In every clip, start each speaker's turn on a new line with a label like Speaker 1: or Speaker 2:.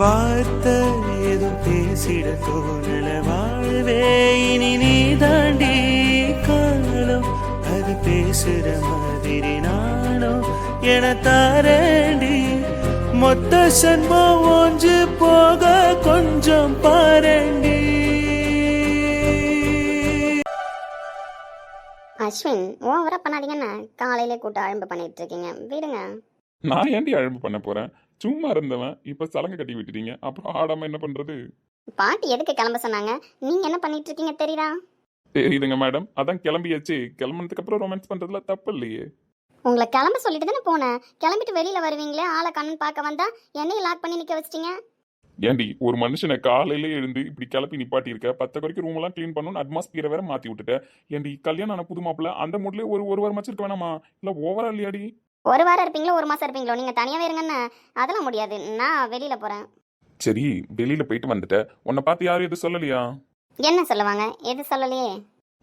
Speaker 1: வார்த்தை ஏதும் பேசிட தோணல. வாழ்வே இனி நீ தாண்டி காலம் அது பேசுற மாதிரி நானும் என தாரண்டி. மொத்த சன்மம் ஒன்று போக கொஞ்சம் பாரண்டி.
Speaker 2: அஸ்வின் ஓவரா பண்ணாதீங்கண்ணா காலையிலே கூட்ட அழம்பு பண்ணிட்டு இருக்கீங்க. விடுங்க.
Speaker 3: நான் ஏன்டி அழம்பு பண்ண போறேன்? சும்மா இருந்தவன். இப்ப சலங்கை கட்டி விட்டுட்டீங்க. அப்புறம் ஆடாம என்ன பண்றது?
Speaker 2: பாட்டி எதுக்கு கிளம்ப சொன்னாங்க? நீங்க என்ன பண்ணிட்டு இருக்கீங்க தெரியுதா?
Speaker 3: தெரியுதுங்க மேடம் அதான் கிளம்பியாச்சு. கிளம்புனதுக்கு அப்புறம் ரொமான்ஸ் பண்றதுல தப்பு இல்லையே.
Speaker 2: உங்களை கிளம்ப சொல்லிட்டு தானே போனேன். கிளம்பிட்டு வெளியில வருவீங்களே ஆளை கண்ணன் பார்க்க வந்தா என்னையும் லாக் பண்ணி நிக்க வச்சிட்டீங்க?
Speaker 3: ஏண்டி ஒரு மனுஷனை காலையில எழுந்து இப்படி கிளப்பி நிப்பாட்டி இருக்க பத்த வரைக்கும் ரூம் எல்லாம் க்ளீன் பண்ணணும் அட்மாஸ்பியரை வேற மாத்தி விட்டுட்ட. ஏண்டி கல்யாணம் ஆன புது மாப்பிள்ள அந்த மூட்லயே ஒரு ஒரு வாரம் வச்சிருக்க வேணாமா? இல்ல ஓவரா இல்லையாடி?
Speaker 2: ஒரு வாரம் இருப்பீங்களோ ஒரு மாசம் இருப்பீங்களோ? நீங்க தனியாவே இருங்கண்ணா அதெல்லாம் முடியாது. நான் வெளியில போறேன்.
Speaker 3: சரி வெளியில போயிட்டு வந்துட்ட. உன்னை பார்த்து யாரும் எதுவும் சொல்லலையா?
Speaker 2: என்ன சொல்லுவாங்க? எது சொல்லலையே?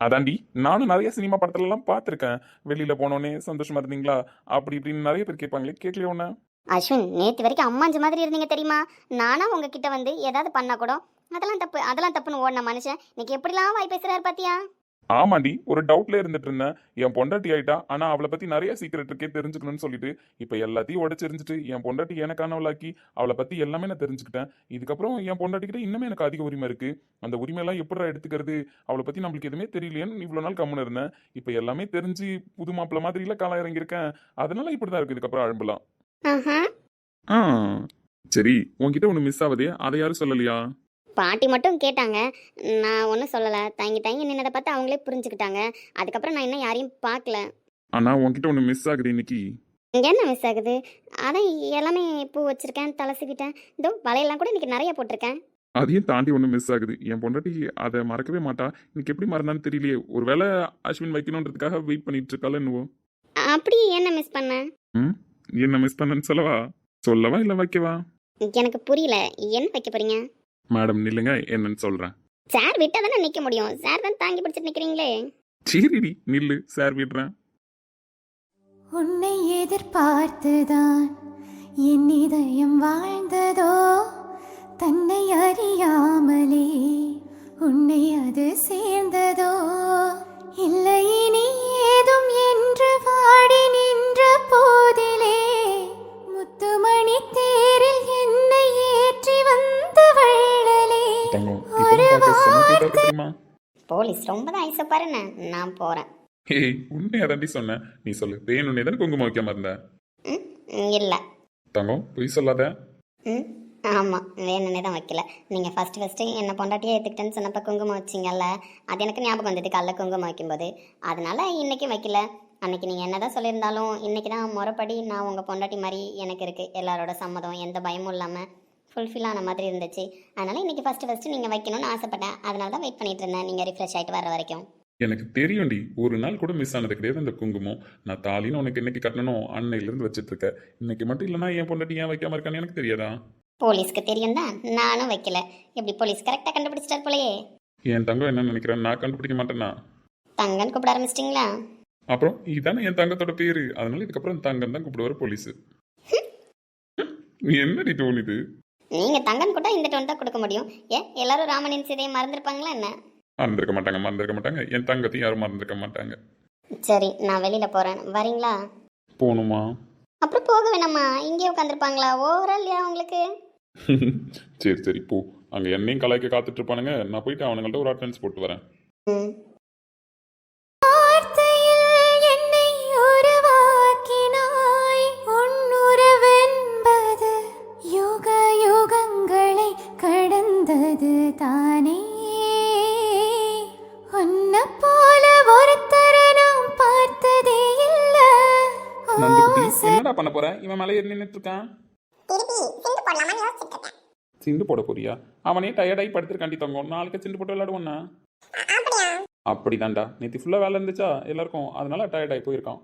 Speaker 3: அதாண்டி நானும் நிறைய சினிமா படத்துல எல்லாம் பார்த்திருக்கேன். வெளியில போனோடனே சந்தோஷமா இருந்தீங்களா? அப்படி இப்படின்னு நிறைய பேர் கேட்பாங்களே கேட்கலையா உன்ன?
Speaker 2: அஸ்வின் நேத்து வரைக்கும் அம்மாஞ்சு மாதிரி இருந்தீங்க தெரியுமா? நானா உங்ககிட்ட வந்து ஏதாவது பண்ணா கூட அதெல்லாம் தப்பு அதெல்லாம் தப்புன்னு ஓடின மனுஷன். இன்னைக்கு எப்படிலாம் வாய் பேசுறாரு பாத்தியா?
Speaker 3: ஆமாண்டி ஒரு டவுட்ல இருந்துட்டு இருந்தேன். என் பொண்டாட்டி ஆயிட்டா ஆனா அவளை பத்தி நிறைய சீக்கிரட் இருக்கே தெரிஞ்சுக்கணும்னு சொல்லிட்டு இப்ப எல்லாத்தையும் உடச்சிருந்துட்டு என் பொண்டாட்டி எனக்கானவளாக்கி அவளை பத்தி எல்லாமே நான் தெரிஞ்சுக்கிட்டேன். இதுக்கப்புறம் என் பொண்டாட்டி கிட்ட இன்னுமே எனக்கு அதிக உரிமை இருக்கு. அந்த உரிமை எல்லாம் எப்படிடா எடுத்துக்கிறது? அவளை பத்தி நம்மளுக்கு எதுவுமே தெரியலையேன்னு இவ்வளவு நாள் கம்முன்னு இருந்தேன். இப்ப எல்லாமே தெரிஞ்சு புது மாப்பிள்ள மாதிரி இல்ல காலம் இறங்கியிருக்கேன். அதனால இப்படிதான் இருக்கு இதுக்கப்புறம் அழும்பலாம் சரி உன்கிட்ட ஒண்ணு மிஸ் ஆகுதே? அதை யாரும் சொல்லலையா?
Speaker 2: பாட்டி மட்டும் கேட்டாங்க. நான் ஒன்றும் சொல்லலை. தங்கி தங்கி நின்னதை பார்த்து அவங்களே புரிஞ்சுக்கிட்டாங்க. அதுக்கப்புறம் நான் இன்னும் யாரையும் பார்க்கல.
Speaker 3: ஆனா உன்கிட்ட ஒண்ணு மிஸ் ஆகுது இன்னைக்கு.
Speaker 2: என்ன மிஸ் ஆகுது? அதான் எல்லாமே பூ வச்சிருக்கேன் தலை சீவிட்டேன். இதோ வலையெல்லாம் கூட இன்னைக்கு நிறைய போட்டிருக்கேன்.
Speaker 3: அதையும் தாண்டி ஒன்று மிஸ் ஆகுது. என் பொண்டாட்டி அதை மறக்கவே மாட்டா. இன்னைக்கு எப்படி மறந்தான்னு தெரியலையே. ஒருவேளை அஸ்வின் வைக்கணுன்றதுக்காக வெயிட் பண்ணிட்டு இருக்கால என்னவோ.
Speaker 2: அப்படி என்ன மிஸ் பண்ணேன்
Speaker 3: என்ன மிஸ் பண்ணேன்னு சொல்லவா? சொல்லவா இல்லை வைக்கவா?
Speaker 2: எனக்கு புரியல. என்ன வைக்க போறீங்க?
Speaker 3: மேடம் நில்லுங்க என்னன்னு சொல்றேன்.
Speaker 2: சார் விட்டா தானே நிற்க முடியும்? சார் தான் தாங்கி பிடிச்சிட்டு நிற்கிறீங்களே
Speaker 3: சரிடி நில்லு சார் விடுறேன்.
Speaker 4: உன்னை எதிர்பார்த்துதான் என் இதயம் வாழ்ந்ததோ? தன்னை அறியாமலே உன்னை அது சேர்ந்ததோ? இல்லை இனி ஏதும் என்று வாடி நின்ற போதிலே முத்துமணி
Speaker 2: போலீஸ் ரொம்ப தான் ஐச பாருண்ணே. நான் போகிறேன்
Speaker 3: ஏய் உண்மையை தாண்டி சொன்னேன் நீ சொல்லு. வேணும்னே தானே குங்குமம் வைக்காம இருந்த?
Speaker 2: ம் இல்லை.
Speaker 3: தங்கம் பொய் சொல்லாத.
Speaker 2: ம் ஆமாம் வேணும்னே தான் வைக்கல. நீங்கள் ஃபஸ்ட்டு ஃபஸ்ட்டு என்னை பொண்டாட்டியே ஏற்றுக்கிட்டேன்னு சொன்னப்போ குங்குமம் வச்சிங்கல்ல அது எனக்கு ஞாபகம் வந்தது காலைல குங்குமம் வைக்கும்போது. அதனால இன்றைக்கும் வைக்கல. அன்னைக்கு நீங்கள் என்ன தான் சொல்லியிருந்தாலும் இன்றைக்கி தான் முறைப்படி நான் உங்கள் பொண்டாட்டி மாதிரி எனக்கு இருக்குது எல்லாரோட சம்மதம் எந்த பயமும் இல்லாமல் ஃபுல்ஃபில் ஆன மாதிரி இருந்துச்சு. அதனால் இன்றைக்கி ஃபஸ்ட்டு ஃபஸ்ட்டு நீங்கள் வைக்கணும்னு ஆசைப்பட்டேன். அதனால தான் வெயிட் பண்ணிட்டு இருந்தேன். நீங்கள் ரிஃப்ரெஷ் ஆகிட்டு வர வரைக்கும்.
Speaker 3: எனக்கு தெரியும்டி. ஒரு நாள் கூட மிஸ் ஆனது கிடையாது அந்த குங்குமம். நான் தாலின்னு உனக்கு என்னைக்கு கட்டணும் அன்னையிலிருந்து வச்சிட்டு இருக்கேன் இன்னைக்கு மட்டும் இல்லைனா என் பொண்டாட்டி ஏன் வைக்காம இருக்கான்னு எனக்கு தெரியாதா?
Speaker 2: போலீஸ்க்கு தெரியும் தான் நானும் வைக்கல. எப்படி போலீஸ் கரெக்டாக கண்டுபிடிச்சிட்டார் போலயே.
Speaker 3: என் தங்கம் என்ன நினைக்கிறேன். நான் கண்டுபிடிக்க மாட்டேனா?
Speaker 2: தங்கன்னு கூப்பிட ஆரம்பிச்சிட்டிங்களா?
Speaker 3: அப்புறம் இதானே என் தங்கத்தோட பேரு. அதனால இதுக்கப்புறம் தங்கம் தான் கூப்பிடுவார் போலீஸ். நீ என்னடி தோணுது?
Speaker 2: நீங்கள் தங்கன் கூட இந்த டோன் தான் கொடுக்க முடியும். ஏன் எல்லாரும் ராமனின் சீதையை மறந்துருப்பாங்களா என்ன?
Speaker 3: மறந்துருக்க மாட்டாங்க மறந்துருக்க மாட்டாங்க. என் தங்கத்தையும் யாரும் மறந்துருக்க மாட்டாங்க.
Speaker 2: சரி நான் வெளியில் போகிறேன் வரீங்களா?
Speaker 3: போகணுமா
Speaker 2: அப்புறம் போக வேணாமா. இங்கே உட்காந்துருப்பாங்களா ஓவரா இல்லையா உங்களுக்கு?
Speaker 3: சரி சரி போ. அங்க என்னையும் கலாய்க்க காத்துட்டு இருப்பானுங்க. நான் போயிட்டு அவனுங்கள்ட்ட ஒரு அட்டன்ஸ் போட்டு வரேன்.
Speaker 2: ம்.
Speaker 4: கடந்தது தானே? உன்னை போல ஒருத்தரை நான் பார்த்ததே இல்ல.
Speaker 3: நந்துக்குட்டி என்னடா பண்ண போற? இவன் மேலே ஏறி நின்னுட்டு இருக்கான் சிண்டு போட போறியா? அவனே டயர்டாகி படுத்திருக்காண்டி தங்கம். நாளைக்கு சிண்டு போட்டு விளையாடுவோண்ணா அப்படிதான்டா. நேற்று ஃபுல்லாக வேலை இருந்துச்சா? எல்லாருக்கும். அதனால டயர்டாகி போயிருக்கான்.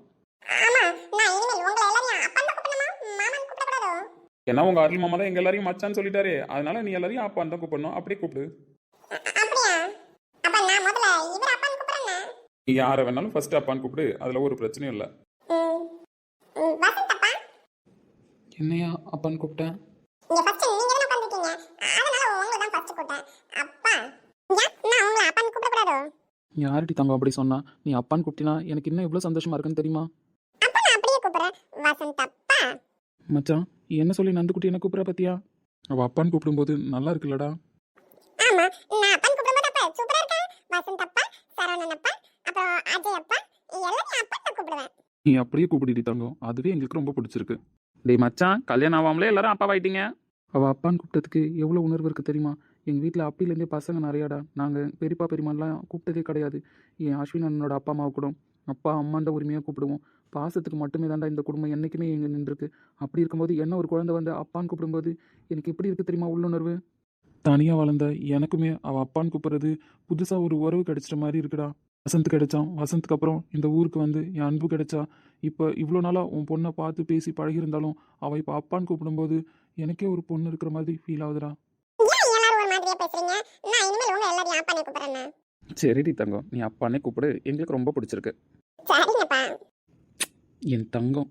Speaker 3: ஏன்னா உங்க அருள் மாமா தான் எங்க எல்லாரையும் மச்சான்னு சொல்லிட்டாரு. அதனால நீ எல்லாரையும் அப்பான்னு தான் கூப்பிடணும். அப்படியே கூப்பிடு. யார வேணாலும் ஃபர்ஸ்ட் அப்பான் கூப்பிடு. அதுல ஒரு பிரச்சனையும் இல்ல. என்னையா அப்பான்னு கூப்பிட்டேன்?
Speaker 5: யார்டி தங்க அப்படி சொன்னா? நீ அப்பான் கூப்பிட்டினா எனக்கு இன்னும் எவ்வளவு சந்தோஷமா இருக்குன்னு தெரியுமா?
Speaker 6: அப்ப நான் அப்படியே கூப்பிடுறேன். வசந்த்
Speaker 5: மச்சான் என்ன சொல்லி நந்துக்குட்டி என்ன கூப்பிட்ற பத்தியா? அவள் அப்பான்னு கூப்பிடும்போது நல்லா இருக்குல்லடா.
Speaker 6: ஆமா நான் அப்பான்னு கூப்பிடும்போது அப்பா சூப்பரா இருக்கா? வசந்த் அப்பா சரவணன் அப்பா அப்புறம் அஜய் அப்பா எல்லாரும் அப்பா நான் கூப்பிடுவேன்.
Speaker 5: நீ அப்படியே கூப்பிடிடி தங்கம். அதுவே எங்களுக்கு ரொம்ப பிடிச்சிருக்கு. டேய் மச்சான் கல்யாணம் ஆகாமலே எல்லாரும் அப்பா ஆயிட்டீங்க அவள் அப்பான்னு கூப்பிட்டதுக்கு எவ்வளோ உணர்வு இருக்குது தெரியுமா? எங்கள் வீட்டில் அப்பிலேருந்தே பசங்க நிறையாடா. நாங்கள் பெரியப்பா பெரியம்மாலாம் கூப்பிட்டதே கிடையாது. என் அஸ்வின் அண்ணனோட அப்பா அம்மாவை கூட. அப்பா அம்மாண்ட உரிமையாக கூப்பிடுவோம். பாசத்துக்கு மட்டுமே தான்டா இந்த குடும்பம் என்றைக்குமே எங்கே நின்றுருக்கு. அப்படி இருக்கும்போது என்ன ஒரு குழந்தை வந்து அப்பான்னு கூப்பிடும்போது எனக்கு எப்படி இருக்குது தெரியுமா உள்ளுணர்வு? தனியாக வளர்ந்த எனக்குமே அவள் அப்பான்னு கூப்பிட்றது புதுசாக ஒரு உறவு கிடைச்சிட்ட மாதிரி இருக்குடா. வசந்த் கிடைச்சான். வசந்த்க்கு அப்புறம் இந்த ஊருக்கு வந்து என் அன்பு கிடைச்சா. இப்போ இவ்வளோ நாளாக உன் பொண்ணை பார்த்து பேசி பழகியிருந்தாலும் அவள் இப்போ அப்பான்னு கூப்பிடும்போது எனக்கே ஒரு பொண்ணு இருக்கிற மாதிரி ஃபீல் ஆகுதுடா.
Speaker 6: ஏன் எல்லாரும் ஒரு மாதிரியா பேசுறீங்க? நான் இனிமேல் உங்க எல்லாரையும் அப்பானே கூப்பிடுறேன்
Speaker 5: சரிடி தங்கம். நீ அப்பானே கூப்பிடு. எங்களுக்கு ரொம்ப பிடிச்சிருக்கு.
Speaker 6: சரிங்கப்பா.
Speaker 5: என் தங்கம்.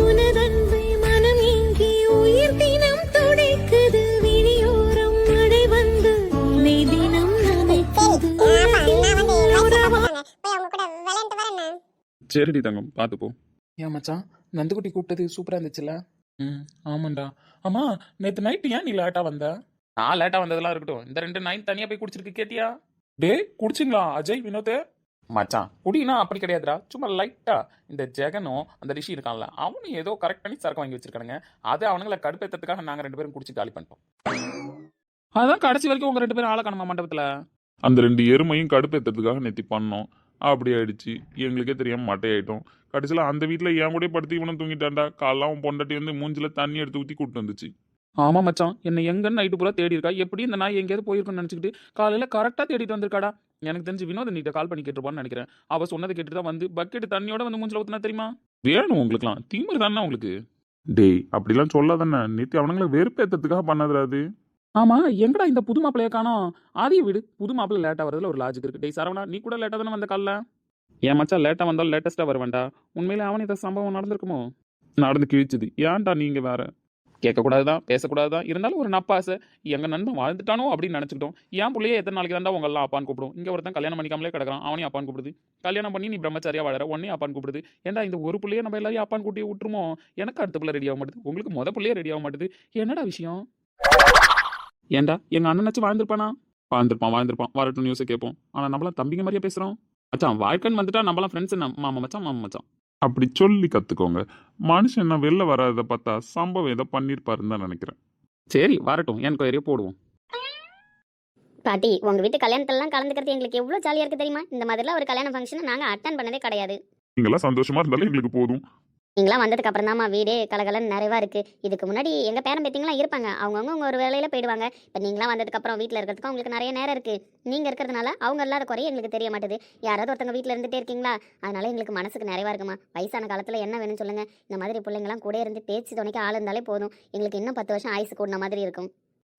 Speaker 4: உனதன்பை மனம் இங்கி உயிர் தினம் துடைக்குது. விழியோரம் மழை வந்து உன்னை தினம் நினைக்குது
Speaker 6: ஆமா நான் வந்து
Speaker 4: உறவா
Speaker 6: வயசுல போய் அவங்க கூட விளையாண்டு வரேன்
Speaker 5: சரிடி தங்கம் பார்த்துப்போ ஏன் மச்சான்? நந்துக்குட்டி கூப்பிட்டது சூப்பராக இருந்துச்சுல்ல? ம். ஆமாண்டா. அம்மா நேற்று நைட்டு ஏன் நீ லேட்டாக வந்த? நான் லேட்டாக வந்ததெல்லாம் இருக்கட்டும். இந்த ரெண்டு நைட் தனியாக போய் குடிச்சிருக்கு கேட்டியா? டே குடிச்சிங்களா? அஜய் வினோத்? மச்சான் குடினா அப்படி கிடையாதுடா. சும்மா லைட்டா இந்த ஜெகனும் அந்த ரிஷி இருக்கான்ல அவனும் ஏதோ கரெக்ட் பண்ணி சரக்கு வாங்கி வச்சிருக்கானுங்க. அதை அவனுங்களை கடுப்பேற்றதுக்காக நாங்கள் ரெண்டு பேரும் குடிச்சு காலி பண்ணிட்டோம். அதான் கடைசி வரைக்கும் உங்க ரெண்டு பேரும் ஆள காணுமா மண்டபத்தில்?
Speaker 3: அந்த ரெண்டு எருமையும் கடுப்பேற்றதுக்காக நேத்தி பண்ணோம். அப்படி ஆயிடுச்சு. எங்களுக்கே தெரியாம மட்டையாயிட்டோம். கடைசியில் அந்த வீட்டில் என் கூட படுத்து இவனும் தூங்கிட்டான்டா. காலைல அவன் பொண்டாட்டி வந்து மூஞ்சில தண்ணி எடுத்து ஊற்றி கூட்டு வந்துச்சு.
Speaker 5: ஆமா மச்சான். என்னை எங்கன்னு நைட்டு பூரா தேடி இருக்கா? எப்படி இந்த நாய் எங்கேயாவது போயிருக்குன்னு நினச்சிக்கிட்டு காலையில் கரெக்டாக தேடிட்டு வந்திருக்காடா? எனக்கு தெரிஞ்சு வினோத நீட்ட கால் பண்ணி கேட்டிருப்பான்னு நினைக்கிறேன். அவ சொன்னதை கேட்டு தான் வந்து பக்கெட் தண்ணியோட வந்து மூஞ்சில ஊத்துனா தெரியுமா?
Speaker 3: வேணும் உங்களுக்குலாம் திமிரு தானே உங்களுக்கு டேய் அப்படிலாம் சொல்லாதானே நேத்தி அவனுங்களை வெறுப்பேற்றதுக்காக பண்ணாதுடா அது.
Speaker 5: ஆமா எங்கடா இந்த புது மாப்பிளைய காணோம்? ஆதிய வீடு. புது மாப்பிள்ளை லேட்டாக வரதுல ஒரு லாஜிக் இருக்கு. டேய் சரவணா நீ கூட லேட்டாக தானே வந்த காலைல? ஏன் மச்சான் லேட்டாக வந்தாலும் லேட்டஸ்ட்டாக வருவேன்டா. உண்மையிலே அவன் இந்த சம்பவம் நடந்திருக்குமோ?
Speaker 3: நடந்து கிழிச்சது. ஏன்டா நீங்க வேற?
Speaker 5: கேட்கக்கூடாது தான் பேசக்கூடாது தான் இருந்தாலும் ஒரு நப்பாசை எங்க நண்பன் வாழ்ந்துட்டானோ அப்படின்னு நினச்சிக்கிட்டோம். என் பிள்ளையே எத்தனை நாளைக்கு தான் உங்க அப்பான்னு கூப்பிடும். இங்க ஒருத்தன் கல்யாணம் பண்ணிக்காமலே கிடக்கிறான் அவனையும் அப்பான்னு கூப்பிடுது. கல்யாணம் பண்ணி நீ பிரம்மச்சாரியா வாழற உடனே அப்பான்னு கூப்பிடுது. ஏன்டா இந்த ஒரு பிள்ளையே நம்ம எல்லாரையும் அப்பான்னு கூட்டி விட்டுருமோ? எனக்கு அடுத்த பிள்ளை ரெடி ஆக மாட்டுது. உங்களுக்கு முத பிள்ளையே ரெடி ஆக மாட்டுது. என்னடா விஷயம்? ஏன்டா எங்கள் அண்ணனாச்சும் வாழ்ந்துருப்பானா? வாழ்ந்துருப்பான் வாழ்ந்திருப்பான். வரட்டும் நியூஸை கேட்போம். ஆனா நம்மளாம் தம்பிங்க மாதிரியே பேசுறோம்? மச்சான் வாழ்க்கைன்னு வந்துட்டா நம்மளாம் ஃப்ரெண்ட்ஸ் மாமா மச்சான் மாமா மச்சான்.
Speaker 3: அப்படி சொல்லி கத்துக்கோங்க. மனுஷன் என்ன வெளில வராத பார்த்தா சம்பவம் ஏதோ பண்ணியிருப்பாருன்னு தான் நினைக்கிறேன்.
Speaker 5: சரி வரட்டும். எனக்கு ஏரியா போடுவோம்.
Speaker 2: பாட்டி உங்க வீட்டு கல்யாணத்துலலாம் கலந்துக்கிறது எங்களுக்கு எவ்வளோ ஜாலியாக இருக்குது தெரியுமா? இந்த மாதிரிலாம் ஒரு கல்யாண ஃபங்க்ஷனை நாங்கள் அட்டன் பண்ணதே கிடையாது.
Speaker 3: நீங்களாம் சந்தோஷமா இருந்தாலும் எங்களுக்கு போதும்.
Speaker 2: நீங்களாம் வந்ததுக்கு அப்புறம் தான்மா வீடே கலகலன்னு நிறைவா இருக்கு. இதுக்கு முன்னாடி எங்க பேரன் பேத்திங்களாம் இருப்பாங்க. அவங்கவுங்க அவங்க ஒரு வேலையில போயிடுவாங்க. இப்போ நீங்களாம் வந்ததுக்கு அப்புறம் வீட்டில் இருக்கிறதுக்கு உங்களுக்கு நிறைய நேரம் இருக்கு. நீங்க இருக்கிறதுனால அவங்க இல்லாத குறைய எங்களுக்கு தெரிய மாட்டேது. யாராவது ஒருத்தவங்க வீட்டில் இருந்துட்டே இருக்கீங்களா? அதனால எங்களுக்கு மனசுக்கு நிறைவா இருக்குமா? வயசான காலத்துல என்ன வேணும்னு சொல்லுங்க. இந்த மாதிரி பிள்ளைங்களாம் கூட இருந்து பேச்சு துணைக்கு ஆள் இருந்தாலே போதும். எங்களுக்கு இன்னும் பத்து வருஷம் ஆயுசு கூடின மாதிரி இருக்கும்.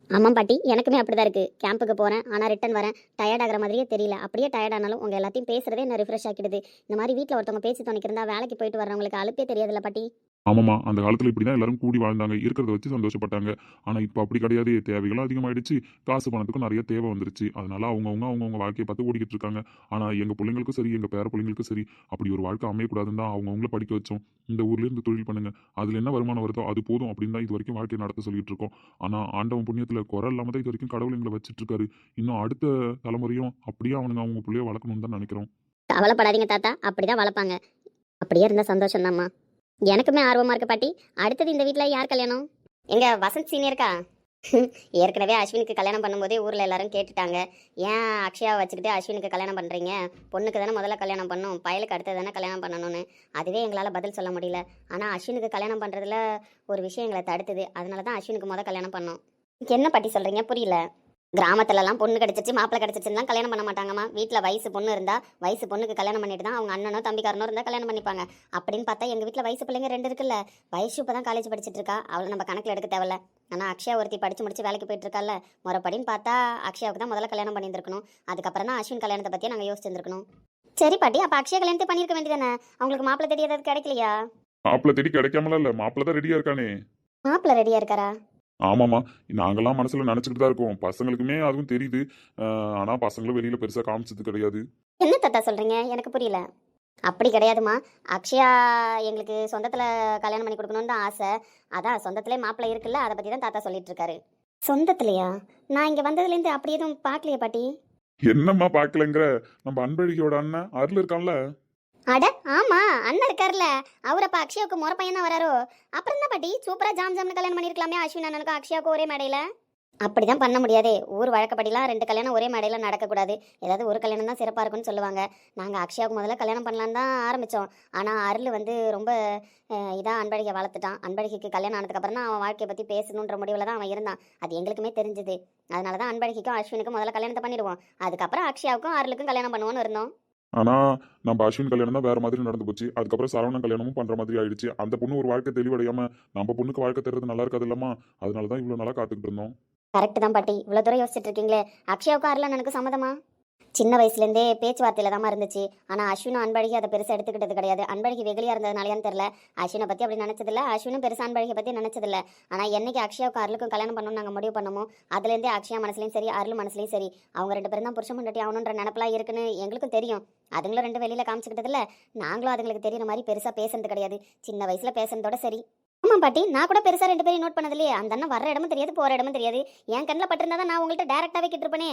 Speaker 2: ஆமாம் பாட்டி எனக்குமே அப்படிதான் இருக்கு. கேம்புக்கு போறேன் ஆனால் ரிட்டன் வரேன். டயர்ட் ஆகிற மாதிரியே தெரியல. அப்படியே டயர்ட் ஆனாலும் உங்க எல்லாத்தையும் பேசுறதே என்ன ரிஃப்ரெஷ் ஆக்கிடுது. இந்த மாதிரி வீட்டில் ஒருத்தவங்க பேச்சு துணைக்கு வேலைக்கு போயிட்டு வரவங்களுக்கு அழுப்பே தெரியாதுல்ல பாட்டி.
Speaker 3: ஆமாம்மா அந்த காலத்தில் இப்படி தான் எல்லாரும் கூடி வாழ்ந்தாங்க. இருக்கிறத வச்சு சந்தோஷப்பட்டாங்க. ஆனால் இப்போ அப்படி கிடையாது. தேவைகளும் அதிகமாயிடுச்சு. காசு பணத்துக்கும் நிறைய தேவை வந்துருச்சு. அதனால அவங்கவுங்க அவங்கவுங்க வாழ்க்கையை பார்த்து ஓடிக்கிட்டு இருக்காங்க. ஆனால் எங்கள் பிள்ளைங்களுக்கும் சரி எங்கள் பேர பிள்ளைங்களுக்கும் சரி அப்படி ஒரு வாழ்க்கை அமையக்கூடாதுன்னு தான் அவங்கவுங்கள படிக்க வச்சோம். இந்த ஊர்லேருந்து தொழில் பண்ணுங்க. அதுல என்ன வருமானம் வருதோ அது போதும் அப்படின்னு தான் இது வரைக்கும் வாழ்க்கையை நடத்த சொல்லிட்டு இருக்கோம். ஆனால் ஆண்டவன் புண்ணியத்தில் குறை இல்லாமல் தான் இது வரைக்கும் கடவுள் எங்களை வச்சிட்டு இருக்காரு. இன்னும் அடுத்த தலைமுறையும் அப்படியே அவனுங்க அவங்க பிள்ளைய வளர்க்கணும்னு தான் நினைக்கிறோம்.
Speaker 2: கவலைப்படாதீங்க தாத்தா. அப்படிதான் வளர்ப்பாங்க. அப்படியே இருந்தால் சந்தோஷம் தான்மா எனக்குமே ஆர்வமாக இருக்கு பாட்டி. அடுத்தது இந்த வீட்டில் யார் கல்யாணம்? எங்கள் வசந்த் சீனியருக்கா ஏற்கனவே அஸ்வினுக்கு கல்யாணம் பண்ணும்போதே ஊரில் எல்லாரும் கேட்டுட்டாங்க. ஏன் அக்ஷயாவை வச்சுக்கிட்டு அஸ்வினுக்கு கல்யாணம் பண்ணுறீங்க பொண்ணுக்கு தானே முதல்ல கல்யாணம் பண்ணும். பயலுக்கு அடுத்தது தானே கல்யாணம் பண்ணணும்னு. அதுவே எங்களால் பதில் சொல்ல முடியல. ஆனால் அஸ்வினுக்கு கல்யாணம் பண்ணுறதுல ஒரு விஷயம் எங்களை தடுத்தது. அதனால தான் அஸ்வினுக்கு முதல் கல்யாணம் பண்ணோம். என்ன பாட்டி சொல்கிறீங்க புரியல. கிராமத்துலலாம் பொண்ணு கிடைச்சிச்சு மாப்பிள்ளை கிடைச்சிச்சுலாம் கல்யாணம் பண்ண மாட்டாங்கம்மா. வீட்டில் வயசு பொண்ணு இருந்தா வயசு பொண்ணுக்கு கல்யாணம் பண்ணிட்டு தான் அவங்க அண்ணனோ தம்பிக்காரனோ இருந்தால் கல்யாணம் பண்ணிப்பாங்க. அப்படின்னு பார்த்தா எங்கள் வீட்டில் வயசு பிள்ளைங்க ரெண்டு இருக்குல்ல. வயசு இப்போ தான் காலேஜ் படிச்சிட்டு இருக்கா. அவளை நம்ம கணக்கில் எடுக்க தேவையில்ல ஆனால் அக்ஷயா ஒருத்தி படிச்சு முடிச்சு வேலைக்கு போயிட்டு இருக்கால முறைப்படின்னு பார்த்தா அக்ஷயாவுக்கு தான் முதல்ல கல்யாணம் பண்ணியிருந்திருக்கணும். அதுக்கப்புறம் தான் அஸ்வின் கல்யாணத்தை பற்றியே நாங்கள் யோசிச்சிருந்துருக்கணும். சரி பாட்டி அப்போ அக்ஷயா கல்யாணத்தை பண்ணியிருக்க வேண்டியதானே? அவங்களுக்கு மாப்பிள்ளை தேடி ஏதாவது கிடைக்கலையா?
Speaker 3: மாப்பிள்ளை தேடி கிடைக்காமல இல்ல? மாப்பிள்ளை தான் ரெடியா இருக்கானே.
Speaker 2: மாப்பிள்ளை ரெடியாக இருக்காரா?
Speaker 7: ஆமாம்மா. நாங்கெல்லாம் மனசுல நினைச்சுக்கிட்டு தான் இருக்கோம். பசங்களுக்குமே அதுவும் தெரியுது. ஆஹ் ஆனா பசங்களும் வெளியில பெருசா காமிச்சது கிடையாது.
Speaker 2: என்ன தாத்தா சொல்கிறீங்க எனக்கு புரியல. அப்படி கிடையாதுமா அக்ஷயா எங்களுக்கு சொந்தத்தில் கல்யாணம் பண்ணி கொடுக்கணும்னு தான் ஆசை. அதான் சொந்தத்திலே மாப்பிள்ளை இருக்குல்ல அதை பற்றி தான் தாத்தா சொல்லிட்டு இருக்காரு. சொந்தத்திலையா? நான் இங்கே வந்ததுலேருந்து அப்படி எதுவும் பார்க்கலையே பாட்டி.
Speaker 7: என்னம்மா பார்க்கலங்கிற? நம்ம அன்பழகியோட அண்ணன் அருள் இருக்கான்ல.
Speaker 2: அட ஆமா அண்ணன் இருக்கார்ல அவர் அப்ப அக்ஷயாவுக்கு முறை பையன் தான் வராரோ? அப்புறம் என்ன பாட்டி? சூப்பரா ஜாம் ஜாம்னு கல்யாணம் பண்ணிருக்கலாமே அஸ்வின் அண்ணனுக்கும் அக்ஷயாவுக்கு ஒரே மேடையில? அப்படிதான் பண்ண முடியாதே. ஊர் வழக்கப்படிலாம் ரெண்டு கல்யாணம் ஒரே மேடையில் நடக்கக்கூடாது. ஏதாவது ஒரு கல்யாணம் தான் சிறப்பாக இருக்கும்னு சொல்லுவாங்க. நாங்கள் அக்ஷயாவுக்கு முதல்ல கல்யாணம் பண்ணலான்னு தான் ஆரம்பித்தோம் ஆனால் அருள் வந்து ரொம்ப இதாக இதா அன்பழகியை வளர்த்துட்டான். அன்பழகிக்கு கல்யாணம் ஆனதுக்கப்புறம் தான் அவன் வாழ்க்கையை பற்றி பேசணுன்ற முடிவில் தான் அவன் இருந்தான். அது எங்களுக்குமே தெரிஞ்சுது. அதனால தான் அன்பழகிக்கும் அஸ்வினுக்கும் முதல்ல கல்யாணத்தை பண்ணிடுவோம். அதுக்கப்புறம் அக்ஷயாவுக்கும் அருளுக்கும் கல்யாணம் பண்ணுவோன்னு இருந்தோம்.
Speaker 7: ஆனால் நம்ம அஸ்வின் கல்யாணம் தான் வேறு மாதிரி நடந்து போச்சு. அதுக்கப்புறம் சரவணன் கல்யாணமும் பண்ணுற மாதிரி ஆயிடுச்சு. அந்த பொண்ணு ஒரு வாழ்க்கை தெளிவடையாமல் நம்ம பொண்ணுக்கு வாழ்க்கை தர்றது நல்லா இருக்காது அதனால தான் இவ்வளோ நல்லா காத்துக்கிட்டு இருந்தோம்.
Speaker 2: கரெக்ட் தான் பாட்டி. இவ்வளோ தூரம் யோசிச்சுட்டு இருக்கீங்களே. அக்ஷயாவுக்கும் அருள் எனக்கு சம்மதமா? சின்ன வயசுலேருந்தே பேச்சுவார்த்தையில் தான் இருந்துச்சு. ஆனால் அஸ்வினும் அன்பழகி அதை பெருசாக எடுத்துக்கிட்டது கிடையாது. அன்பழகி வெகுலியாக இருந்ததுனாலேயான்னு தெரில அஸ்வினை பற்றி அப்படி நினச்சதில்ல. அஸ்வினும் பெருசாக அன்பழகியை பற்றி நினச்சதில்ல. ஆனால் என்னைக்கு அக்ஷயாவுக்கு அருளுக்கும் கல்யாணம் பண்ணணும்னு நாங்கள் முடிவு பண்ணமோ அதுலேருந்தே அக்ஷயா மனசுலையும் சரி அருள் மனசுலையும் சரி அவங்க ரெண்டு பேரும் தான் புருஷன் முன்னாடி ஆகணுன்ற நினப்பெல்லாம் இருக்குன்னு எங்களுக்கும் தெரியும். அதுங்களும் ரெண்டு வெளியில் காமிச்சிக்கிட்டதில்ல. நாங்களும் அதுங்களுக்கு தெரியுற மாதிரி பெருசாக பேசுறது கிடையாது. சின்ன வயசில் பேசுனதோட சரி. ஆமாம் பாட்டி நான் கூட பெருசாக ரெண்டு பேரையும் நோட் பண்ணதில்லையே. அந்த அண்ணன் வர இடமும் தெரியாது போகிற இடமும் தெரியாது. என் கண்ணில் பட்டிருந்தா தான் நான் உங்கள்கிட்ட டேரெக்டாகவே கேட்டிருப்பேனே.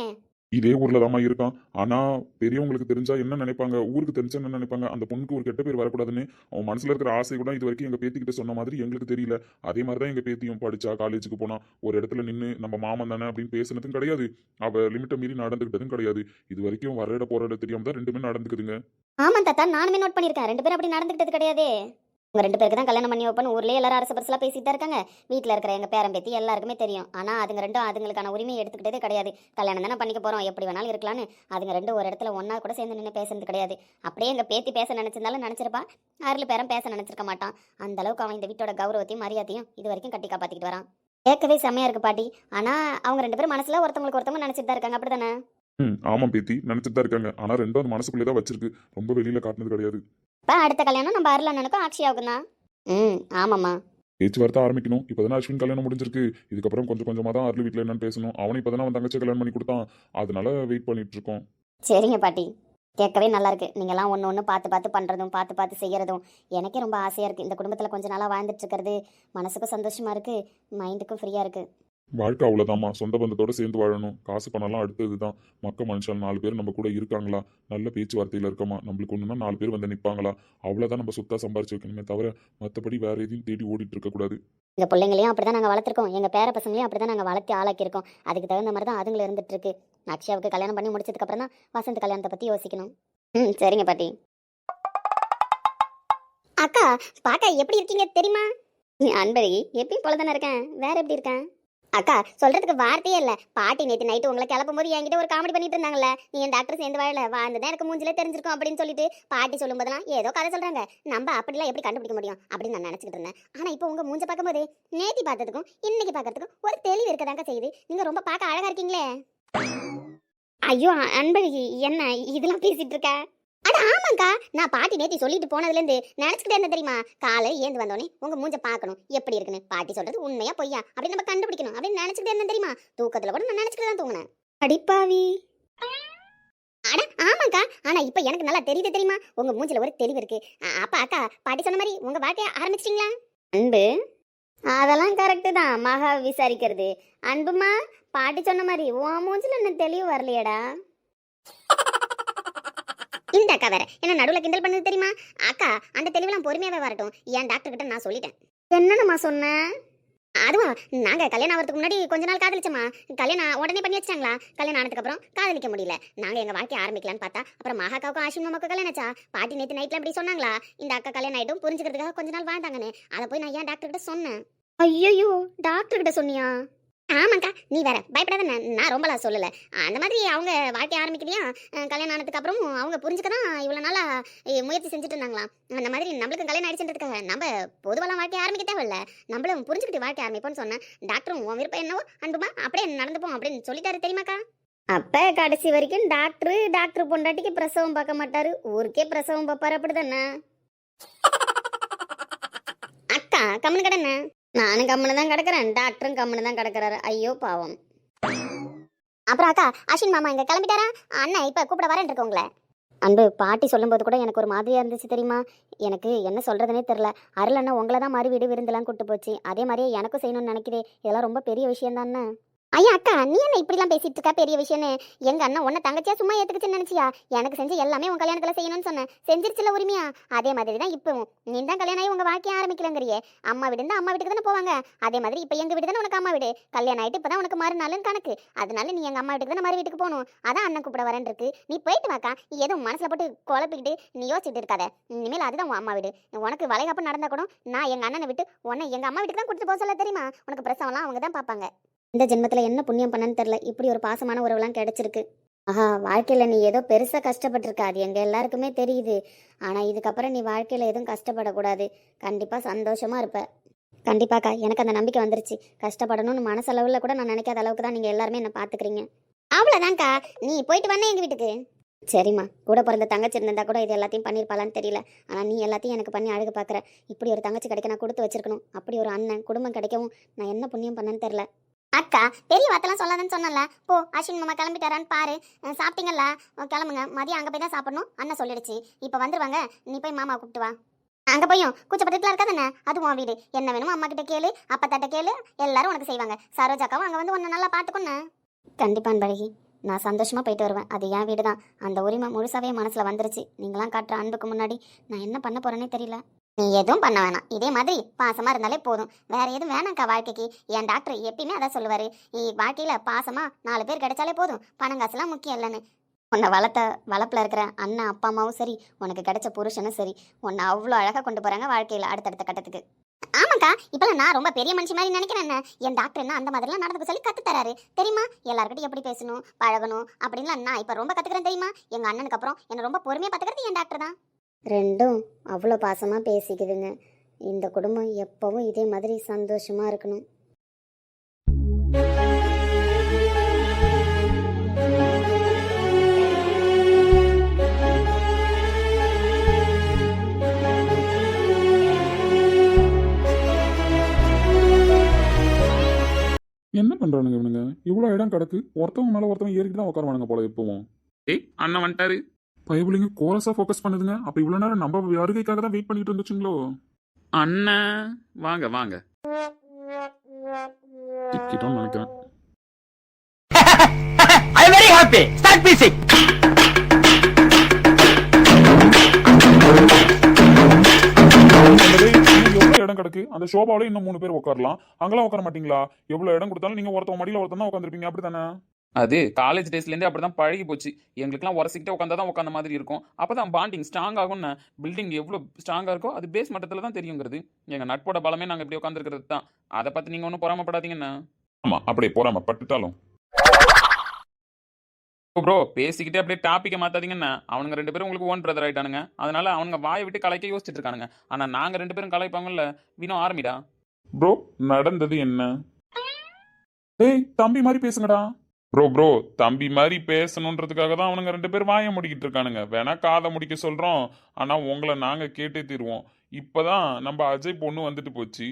Speaker 7: இதே ஊர்ல தாம்மா இருக்கான். ஆனா பெரியவங்களுக்கு தெரிஞ்சா என்ன நினைப்பாங்க? ஊருக்கு தெரிஞ்சா என்ன நினைப்பாங்க? அந்த பொண்ணுக்கு ஒரு கெட்ட பேர் வரக்கூடாதுன்னு அவன் மனசுல இருக்கிற ஆசை கூட இது வரைக்கும் எங்க பேத்திக்கிட்ட சொன்ன மாதிரி எங்களுக்கு தெரியல. அதே மாதிரி தான் எங்க பேத்தியும் படிச்சா காலேஜுக்கு போனா. ஒரு இடத்துல நின்று நம்ம மாமன் தானே அப்படின்னு பேசுனதும் கிடையாது. அவ லிமிட்டை மீறி நடந்துக்கிட்டதும் கிடையாது. இது வரைக்கும் வர இடம் போற இடம் தெரியாம தான் ரெண்டுமே நடந்துக்குதுங்க.
Speaker 2: ஆமா தாத்தா நானுமே நோட் பண்ணிருக்கேன் ரெண்டு பேரும் அப்படி நடந்துகிட்டது கிடையாதே. உங்க ரெண்டு பேருக்கு தான் கல்யாணம் பண்ணி வைப்பேன்னு ஊர்லயே எல்லாரும் அரசு பரிசலாக பேசிட்டு தான் இருக்காங்க. வீட்டில் இருக்கிற எங்கள் பேரன் பேத்தி எல்லாருக்குமே தெரியும். ஆனால் அதுங்க ரெண்டும் அதுங்களுக்கான உரிமையை எடுத்துக்கிட்டதே கிடையாது. கல்யாணம் தானே பண்ணிக்க போகிறோம் எப்படி வேணாலும் இருக்கலாம்னு. அதுங்க ரெண்டும் ஒரு இடத்துல ஒன்றா கூட சேர்ந்து நின்று பேசுறது கிடையாது. அப்படியே எங்கள் பேத்தி பேச நினச்சிருந்தாலும் நினச்சிருப்பா. அருள் பேரம் பேச நினச்சிருக்க மாட்டான். அந்த அளவுக்கு அவன் இந்த வீட்டோட கௌரவத்தையும் மரியாதையும் இது வரைக்கும் கட்டி காப்பாற்றிக்கிட்டு வரான். கேட்கவே செம்மையா இருக்கு பாட்டி. ஆனால் அவங்க ரெண்டு பேரும் மனசில் ஒருத்தவங்களுக்கு ஒருத்தவங்க நினச்சிட்டு தான் இருக்காங்க. அப்படி தானே
Speaker 7: ம் பேத்தி. நினச்சிட்டு தான் இருக்காங்க. ஆனால் ரெண்டும் அந்த மனசுக்குள்ளே தான் வச்சிருக்கு. ரொம்ப வெளியில் காட்டினது கிடையாது.
Speaker 2: இப்போ அடுத்த கல்யாணம் நம்ம அருள் அண்ணனுக்கும் அக்ஷயாவுக்கும் தான் ம் ஆமாம்மா.
Speaker 7: பேச்சுவார்த்தை ஆரம்பிக்கணும். இப்போதானே அஸ்வின் கல்யாணம் முடிஞ்சிருக்கு. இதுக்கப்புறம் கொஞ்சம் கொஞ்சமா தான் அருள் வீட்டில் என்னன்னு பேசணும். அவனை இப்போதானே அவன் தங்கச்சி கல்யாணம் பண்ணி கொடுத்தான். அதனால வெயிட் பண்ணிட்டு இருக்கோம்.
Speaker 2: சரிங்க பாட்டி. கேட்கவே நல்லா இருக்கு. நீங்கெல்லாம் ஒன்று ஒன்று பார்த்து பார்த்து பண்ணுறதும் பார்த்து பார்த்து செய்யறதும் எனக்கே ரொம்ப ஆசையாக இருக்குது இந்த குடும்பத்தில் கொஞ்ச நாளாக வாழ்ந்துட்டு இருக்கிறது மனசுக்கும் சந்தோஷமா இருக்கு. மைண்டுக்கும் ஃப்ரீயாக இருக்கு.
Speaker 7: வாழ்க்கை அவ்வளோதாம்மா சொந்த பந்தத்தோடு சேர்ந்து வாழணும். காசு பணம்லாம் அடுத்தது தான். மக்க மனுஷன் நாலு பேர் நம்ம கூட இருக்காங்களா? நல்ல பேச்சுவார்த்தையில் இருக்கமா? நம்மளுக்கு ஒன்றுனா நாலு பேர் வந்து நிற்பாங்களா அவ்வளோதான் நம்ம சுத்தா சம்பாரிச்சு வைக்கணுமே தவிர மற்றபடி வேற எதையும் தேடி ஓடிட்டு இருக்கக்கூடாது
Speaker 2: எங்கள் பிள்ளைங்களையும் அப்படி தான் நாங்கள் வளர்த்துருக்கோம். எங்கள் பேர பசங்களையும் அப்படி தான் நாங்கள் வளர்த்தி ஆளாக்கியிருக்கோம். அதுக்கு தகுந்த மாதிரி தான் அதுங்களும் இருந்துட்டு இருக்கு. அக்ஷயாவுக்கு கல்யாணம் பண்ணி முடிச்சதுக்கப்புறம் தான் வசந்த் கல்யாணத்தை பற்றி யோசிக்கணும். ம் சரிங்க பாட்டி. அக்கா பாக்க எப்படி இருக்கீங்க? தெரியுமா? அன்பழகி எப்பயும் போல தானே இருக்கேன். வேற எப்படி இருக்கேன்? அக்கா சொல்றதுக்கு வார்த்தையே இல்ல. பாட்டி நேத்து நைட்டு உங்களை கிளப்பும் போது என்கிட்ட ஒரு காமெடி பண்ணிட்டு இருந்தாங்கல்ல. நீ என் டாக்டர் சேர்ந்து வாழல வாழ்ந்துதான் எனக்கு மூஞ்சில தெரிஞ்சிருக்கும் அப்படின்னு சொல்லிட்டு பாட்டி சொல்லும் போதெல்லாம் ஏதோ கதை சொல்றாங்க. நம்ம அப்படிலாம் எப்படி கண்டுபிடிக்க முடியும் அப்படின்னு நான் நினைச்சிட்டு இருந்தேன். ஆனா இப்போ உங்க மூஞ்ச பார்க்கும்போது நேத்தி பார்த்ததுக்கும் இன்னைக்கு பார்க்கறதுக்கும் ஒரு தெளிவு இருக்கதாங்க செய்யுது. நீங்க ரொம்ப பார்க்க அழகா இருக்கீங்களே. ஐயோ அன்பழகி என்ன இதெல்லாம் பேசிட்டு இருக்க? அட ஆமாக்கா நான் பாட்டி நேத்தி சொல்லிட்டு போனதுலேருந்து நினச்சிக்கிட்டே இருந்தேன் தெரியுமா? காலை ஏந்து வந்தோடனே உங்க மூஞ்ச பார்க்கணும். எப்படி இருக்குன்னு? பாட்டி சொல்றது உண்மையா பொய்யா? அப்படின்னு நம்ம கண்டுபிடிக்கணும். அப்படின்னு நினச்சிக்கிட்டே இருந்தேன் தெரியுமா? தூக்கத்துல கூட நான் நினச்சிக்கிட்டு தான் தூங்கினேன். அடிப்பாவி. அட ஆமாக்கா ஆனா இப்போ எனக்கு நல்லா தெரியுது தெரியுமா? உங்க மூஞ்சில ஒரு தெளிவு இருக்கு. அப்பா அக்கா பாட்டி சொன்ன மாதிரி உங்க வாழ்க்கைய ஆரம்பிச்சிட்டீங்களா? அன்பு. அதெல்லாம் கரெக்டு தான். மகா விசாரிக்கிறது. அன்புமா? பாட்டி சொன்ன மாதிரி உன் மூஞ்சில என்ன தெளிவு வரலையேடா. இந்த அக்கா வேற. என்ன நடுவில் கிண்டல் பண்ணது தெரியுமா? அக்கா அந்த தெளிவெல்லாம் பொறுமையாவே வரட்டும். என் டாக்டர் கிட்ட நான் சொல்லிட்டேன். என்னன்னு சொன்னேன் அதுவும் நாங்க கல்யாணம் ஆகிறதுக்கு முன்னாடி கொஞ்ச நாள் காதலிச்சோமா கல்யாணம் உடனே பண்ணி வச்சிட்டாங்களா கல்யாணம் ஆனதுக்கு அப்புறம் காதலிக்க முடியல. நாங்க எங்க வாழ்க்கைய ஆரம்பிக்கலாம்னு பார்த்தா அப்புறம் மகாக்காவுக்கும் ஆஷின் மாமாவுக்கும் கல்யாணம் ஆச்சா? பாட்டி நேத்து நைட்ல அப்படி சொன்னாங்களா? இந்த அக்கா கல்யாணம் ஆயிட்டும் புரிஞ்சுக்கிறதுக்காக கொஞ்ச நாள் வாழ்ந்தாங்கன்னு. அதை போய் நான் ஏன் டாக்டர் கிட்ட சொன்னேன்? ஐயோ டாக்டர் கிட்ட சொன்னியா? ஆமாக்கா நீ வேற பயப்படாத நான் ரொம்பலாம் சொல்லல. அந்த மாதிரி அவங்க வாழ்க்கை ஆரம்பிக்கலையா அஹ் கல்யாணம் ஆனதுக்கு அப்புறம் அவங்க புரிஞ்சுக்க தான் இவ்வளோ நாளா அஹ் முயற்சி செஞ்சுட்டு இருந்தாங்களாம் அந்த மாதிரி நம்மளுக்கும் கல்யாணம் ஆயிடுச்சுன்றதுக்காக நம்ம பொதுவெல்லாம் வாழ்க்கை ஆரம்பிக்க தேவையில்ல. நம்மளும் புரிஞ்சுக்கிட்டு வாழ்க்கை ஆரம்பிப்போம்னு சொன்னேன். டாக்டரும் உன் விருப்பம் என்னவோ அன்புமா அப்படியே நடந்துப்போம் அப்படின்னு சொல்லிட்டாரு தெரியுமாக்கா? அப்ப கடைசி வரைக்கும் டாக்டர் டாக்டர் பொண்டாட்டிக்கு பிரசவம் பார்க்க மாட்டாரு. ஊருக்கே பிரசவம் பார்ப்பாரு அப்படிதானே? அக்கா கம்மனு கடனை நானும் கம்முன்னு தான் கிடக்குறேன். டாக்டரும் கம்முன்னு தான் கிடக்குறாரு. ஐயோ பாவம். அப்புறம் அக்கா அஸ்வின் மாமா இங்க கிளம்பிட்டாரா? அண்ணன் இப்ப கூப்பிட வரேன் இருக்கு உங்களை. அன்பு பாட்டி சொல்லும்போது கூட எனக்கு ஒரு மாதிரியா இருந்துச்சு தெரியுமா? எனக்கு என்ன சொல்றதுனே தெரில அருள் அண்ணா உங்களை தான் மாதிரி வீடு விருந்தெல்லாம் கூட்டு போச்சு. அதே மாதிரியே எனக்கும் செய்யணும்னு நினைக்கிறேன் இதெல்லாம் ரொம்ப பெரிய விஷயம் தானே ஐயா அக்கா நீ என்ன இப்படிலாம் பேசிட்டு இருக்கா? பெரிய விஷயம்னு. எங்க அண்ணன் உன்னை தங்கச்சியா சும்மா ஏத்துக்குச்சுன்னு நினைச்சியா? எனக்கு செஞ்சு எல்லாமே உன் கல்யாணத்துல செய்யணும்னு சொன்னேன். செஞ்சிருச்சுல உரிமையா? அதே மாதிரி தான் இப்பவும். நீ தான் கல்யாணம் ஆகி உங்க வாழ்க்கைய ஆரம்பிக்கலங்கிறியே. அம்மா வீடு இருந்தா அம்மா வீட்டுக்கு தானே போவாங்க. அதே மாதிரி இப்போ எங்க வீடு தானே உனக்கு அம்மா வீடு? கல்யாணம் ஆயிட்டு இப்பதான் உனக்கு மறுநாள்னு கணக்கு. அதனால நீ எங்க அம்மா வீட்டுக்கு தானே மறு வீட்டுக்கு போகணும். அதான் அண்ணன் கூப்பிட வரேன் இருக்கு. நீ போயிட்டு வாக்கா. நீ எதுவும் மனசுல போட்டு குழப்பிக்கிட்டு நீ யோசிச்சுட்டு இருக்காத. இனிமேல் அதுதான் உன் அம்மா வீடு. உனக்கு வளைகாப்பு நடந்தா கூட நான் எங்க அண்ணனை விட்டு உன்னை எங்க அம்மா வீட்டுக்கு தான் கொடுத்து போக சொல்ல தெரியுமா? உனக்கு பிரசவம்லாம் அவங்க தான் பார்ப்பாங்க. இந்த ஜென்மத்துல என்ன புண்ணியம் பண்ணன்னு தெரியல. இப்படி ஒரு பாசமான உறவுலாம் கிடைச்சிருக்கு. ஆஹா வாழ்க்கையில நீ ஏதோ பெருசா கஷ்டப்பட்டிருக்க. அது எங்கள் எல்லாருக்குமே தெரியுது. ஆனா இதுக்கப்புறம் நீ வாழ்க்கையில எதுவும் கஷ்டப்படக்கூடாது. கண்டிப்பா சந்தோஷமா இருப்ப. கண்டிப்பாக்கா எனக்கு அந்த நம்பிக்கை வந்துருச்சு. கஷ்டப்படணும்னு மனசளவுல கூட நான் நினைக்காத அளவுக்கு தான் நீங்க எல்லாருமே என்ன பார்த்துக்கிறீங்க அவ்வளவுதான்க்கா. நீ போயிட்டு வந்தேன் எங்க வீட்டுக்கு? சரிம்மா. கூட பிறந்த தங்கச்சி இருந்திருந்தா கூட இது எல்லாத்தையும் பண்ணியிருப்பாளான்னு தெரியல. ஆனால் நீ எல்லாத்தையும் எனக்கு பண்ணி அழகு பார்க்குற இப்படி ஒரு தங்கச்சி கிடைக்க நான் கொடுத்து வச்சிருக்கணும். அப்படி ஒரு அண்ணன் குடும்பம் கிடைக்கவும் நான் என்ன புண்ணியம் பண்ணேன்னு தெரில அக்கா பெரிய வார்த்தைலாம் சொல்லாதன்னு சொன்னல போ அஸ்வின் மாமா கிளம்பிட்டாரான்னு பாரு. சாப்பிட்டீங்கல்ல? கிளம்புங்க. மதியம் அங்கே போய் தான் சாப்பிடணும். அண்ணன் சொல்லிடுச்சு. இப்போ வந்துருவாங்க. நீ போய் மாமா கூப்பிட்டு வா. அங்கே போயும். கூச்சப்பட்டுலாம் இருக்காதானே அது உன் வீடு. என்ன வேணுமோ அம்மா கிட்ட கேளு அப்பா தட்ட கேளு. எல்லாரும் உனக்கு செய்வாங்க. சரோஜாக்காவும் அங்கே வந்து உன்னை நல்லா பார்த்துக்கொன்னு கண்டிப்பா பழகி நான் சந்தோஷமாக போயிட்டு வருவேன். அது என் வீடு தான். அந்த உரிமை முழுசாவே மனசில் வந்துருச்சு. நீங்களாம் காட்டுற அன்புக்கு முன்னாடி நான் என்ன பண்ண போகிறேனே தெரியல. நீ எதுவும் பண்ண வேணாம். இதே மாதிரி பாசமா இருந்தாலே போதும். வேற எதுவும் வேணாம்க்கா வாழ்க்கைக்கு. என் டாக்டர் எப்பயுமே அதான் சொல்லுவாரு. நீ வாழ்க்கையில பாசமா நாலு பேர் கிடைச்சாலே போதும். பணம் காசுலாம் முக்கியம் இல்லைன்னு. உன்னை வளர்த்த வளப்பில் இருக்கிற அண்ணன் அப்பா அம்மாவும் சரி. உனக்கு கிடைச்ச புருஷனும் சரி. உன்னை அவ்வளோ அழகா கொண்டு போறாங்க வாழ்க்கையில அடுத்தடுத்த கட்டத்துக்கு. ஆமாக்கா இப்பெல்லாம் நான் ரொம்ப பெரிய மனுஷி மாதிரி நினைக்கிறேன் என்ன? என் டாக்டர் என்ன அந்த மாதிரிலாம் நடந்துக்க சொல்லி கத்து தராரு. தெரியுமா? எல்லாருக்கிட்டையும் எப்படி பேசணும் பழகணும் அப்படின்லாம் நான் இப்போ ரொம்ப கற்றுக்கிறேன் தெரியுமா? எங்க அண்ணனுக்கு அப்புறம் என்ன ரொம்ப பொறுமையா பார்த்துக்கிறது என் டாக்டர் தான். ரெண்டும் அவ்வளோ பாசமாக பேசிக்குதுங்க. இந்த குடும்பம் எப்பவும் இதே மாதிரி சந்தோஷமாக இருக்கணும்.
Speaker 3: என்ன பண்றானுங்க இவனுங்க? இவ்வளோ இடம் கிடக்கு. ஒருத்தவங்க மேல ஒருத்தவங்க ஏறிட்டு தான் உட்காருவானுங்க போல எப்பவும்.
Speaker 5: ஏய் அண்ணன் வந்துட்டாரு.
Speaker 3: பயபுலிங்க கோரஸா ஃபோக்கஸ் பண்ணுதுங்க. அப்ப இவ்வளவு நேரம் நம்ம வருகைக்காக தான் வெயிட் பண்ணிட்டு இருந்துச்சுங்களோ?
Speaker 5: அண்ணன் வாங்க வாங்க.
Speaker 3: சிக்கிட்டோம்னு நினைக்கிறேன்.
Speaker 8: I am very happy. Start music.
Speaker 3: என்னது, இன்னும் எவ்வளவு இடம் கிடக்கு? அந்த ஷோபாவில இன்னும் மூணு பேர் உட்காரலாம் அங்கெல்லாம் உட்கார மாட்டீங்களா? எவ்வளவு இடம் கொடுத்தாலும் நீங்க ஒருத்தவங்க மடியில ஒருத்தன் தான் உட்காந்துருப்பீங்க அப்படித்தானே?
Speaker 5: அது காலேஜ் டேஸ்லேருந்தே அப்படி தான் பழகி போச்சு. எங்களுக்குலாம் உரசிக்கிட்டே உட்காந்தா தான் உட்காந்த மாதிரி இருக்கும். அப்போ தான் பாண்டிங் ஸ்ட்ராங் ஆகும்னு பில்டிங் எவ்வளோ ஸ்ட்ராங்காக இருக்கோ அது பேஸ் மட்டத்தில் தான் தெரியுங்கிறது. எங்கள் நட்போட பலமே நாங்கள் இப்படி உட்காந்துருக்கிறது தான். அதை பற்றி நீங்கள் ஒன்றும் பொறாமப்படாதீங்கண்ணா.
Speaker 3: ஆமா அப்படியே போறாம பட்டுட்டாலும்
Speaker 5: ப்ரோ பேசிக்கிட்டே அப்படியே டாப்பிக்கை மாத்தாதீங்கண்ணா. அவனுங்க ரெண்டு பேரும் உங்களுக்கு ஓன் பிரதர் ஆயிட்டானுங்க. அதனால அவனுங்க வாயை விட்டு கலைக்க யோசிச்சுட்டு இருக்கானுங்க. ஆனால் நாங்கள் ரெண்டு பேரும் கலைப்பாங்கல்ல வினோ ஆரம்பிடா.
Speaker 3: ப்ரோ நடந்தது என்ன? டேய் தம்பி மாதிரி பேசுங்கடா. ப்ரோ ப்ரோ தம்பி மாதிரி பேசணுன்றதுக்காக தான் அவனுங்க ரெண்டு பேர் வாயை முடிக்கிட்டு இருக்கானுங்க. வேணா காதை முடிக்க சொல்கிறோம் ஆனால் உங்களை நாங்கள் கேட்டே தீருவோம். இப்போ தான் நம்ம அஜய் பொண்ணு வந்துட்டு போச்சு.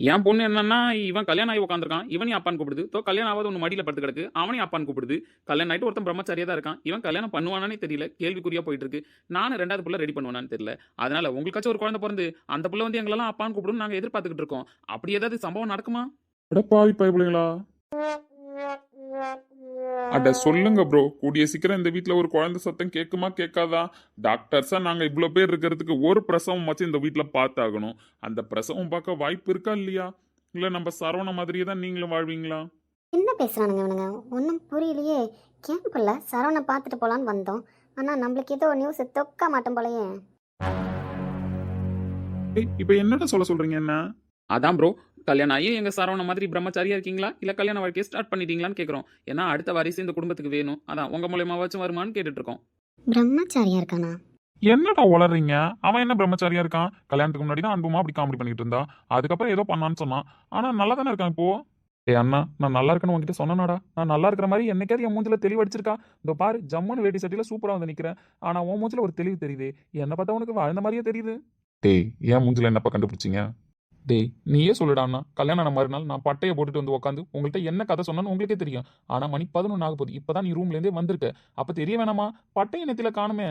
Speaker 5: என் பொண்ணு என்னன்னா இவன் கல்யாணம் ஆகி உட்காந்துருக்கான் இவனையும் அப்பான்னு கூப்பிடுது. தோ கல்யாணம் ஆகாத ஒன்று மடியில் படுத்து கிடக்கு. அவனையும் அப்பான்னு கூப்பிடுது. கல்யாணம் ஆகிட்டு ஒருத்தன் பிரம்மச்சாரியாக தான் இருக்கான். இவன் கல்யாணம் பண்ணுவானானே தெரியல. கேள்விக்குறியாக போயிட்டு இருக்கு. நானும் ரெண்டாவது பிள்ளை ரெடி பண்ணுவானான்னு தெரியல. அதனால உங்களுக்காச்சும் ஒரு குழந்தை பிறந்து அந்த பிள்ளை வந்து எங்களெல்லாம் அப்பான்னு கூப்பிடுன்னு நாங்கள் எதிர்பார்த்துக்கிட்டு இருக்கோம். அப்படி ஏதாவது சம்பவம் நடக்குமா?
Speaker 3: பாவி பாய் பிள்ளைங்களா. அட சொல்லுங்க ப்ரோ கூடிய சீக்கிரம் இந்த வீட்ல ஒரு குழந்தை சத்தம் கேட்குமா கேட்காதா டாக்டர்ஸா நாங்க இவ்வளவு பேர் இருக்கிறதுக்கு ஒரு பிரசவம் வச்சு இந்த வீட்ல பார்த்தாகணும். அந்த பிரசவம் பார்க்க வாய்ப்பு இருக்கா இல்லையா? இல்ல நம்ம சரவண மாதிரியே தான் நீங்களும் வாழ்வீங்களா?
Speaker 2: என்ன பேசுகிறானுங்க இவனுங்க? ஒன்றும் புரியலையே. கேம்புக்குள்ள சரவணை பார்த்துட்டு போகலான்னு வந்தோம். ஆனால் நம்மளுக்கு ஏதோ நியூஸ் தொக்க மாட்டோம் போலயே.
Speaker 3: இப்ப என்னடா சொல்ல சொல்றீங்க என்ன?
Speaker 5: அதான் ப்ரோ கல்யாணம் ஆகி எங்க சரவண மாதிரி பிரம்மச்சாரியா இருக்கீங்களா? இல்ல கல்யாண வாழ்க்கையை ஸ்டார்ட் பண்ணிட்டீங்களான்னு கேட்குறோம் ஏன்னா அடுத்த வாரிசு இந்த குடும்பத்துக்கு வேணும். அதான் உங்க மூலியமாவாச்சும் வருமான்னு கேட்டுட்டு இருக்கோம்
Speaker 2: பிரம்மச்சாரியா இருக்கானா?
Speaker 3: என்னடா உளறீங்க? அவன் என்ன பிரம்மச்சாரியா இருக்கான்? கல்யாணத்துக்கு முன்னாடி தான் அன்புமா அப்படி காமெடி பண்ணிட்டு இருந்தா? அதுக்கப்புறம் ஏதோ பண்ணான்னு சொன்னான். ஆனா நல்லா தானே இருக்கான் இப்போ? ஏ அண்ணா நான் நல்லா இருக்கேன்னு உங்ககிட்ட சொன்னனாடா. நான் நல்லா இருக்கிற மாதிரி என்னைக்காவது என் மூஞ்சில தெளிவடிச்சிருக்கா இந்த பாரு ஜம்முன்னு வேட்டி சட்டியில சூப்பரா வந்து நிக்கிறேன். ஆனா உன் மூஞ்சில ஒரு தெளிவு தெரியுது. என்ன பார்த்தா உனக்கு வாழ்ந்த மாதிரியே தெரியுது. டேய் ஏன் மூஞ்சில என்னப்பா கண்டுபிடிச்சிங்க?
Speaker 5: டேய் நீயே சொல்லுடாண்ணா கல்யாணம் ஆன மறுநாள் நான் பட்டையை போட்டுட்டு வந்து உட்காந்து உங்கள்கிட்ட என்ன கதை சொன்னான்னு உங்களுக்கே தெரியும். ஆனால் மணி பதினொன்று ஆக போகுது. இப்பதான் நீ ரூம்லேருந்தே வந்திருக்க. அப்போ தெரிய வேணாமா? பட்டை இனத்தில் காணுமே.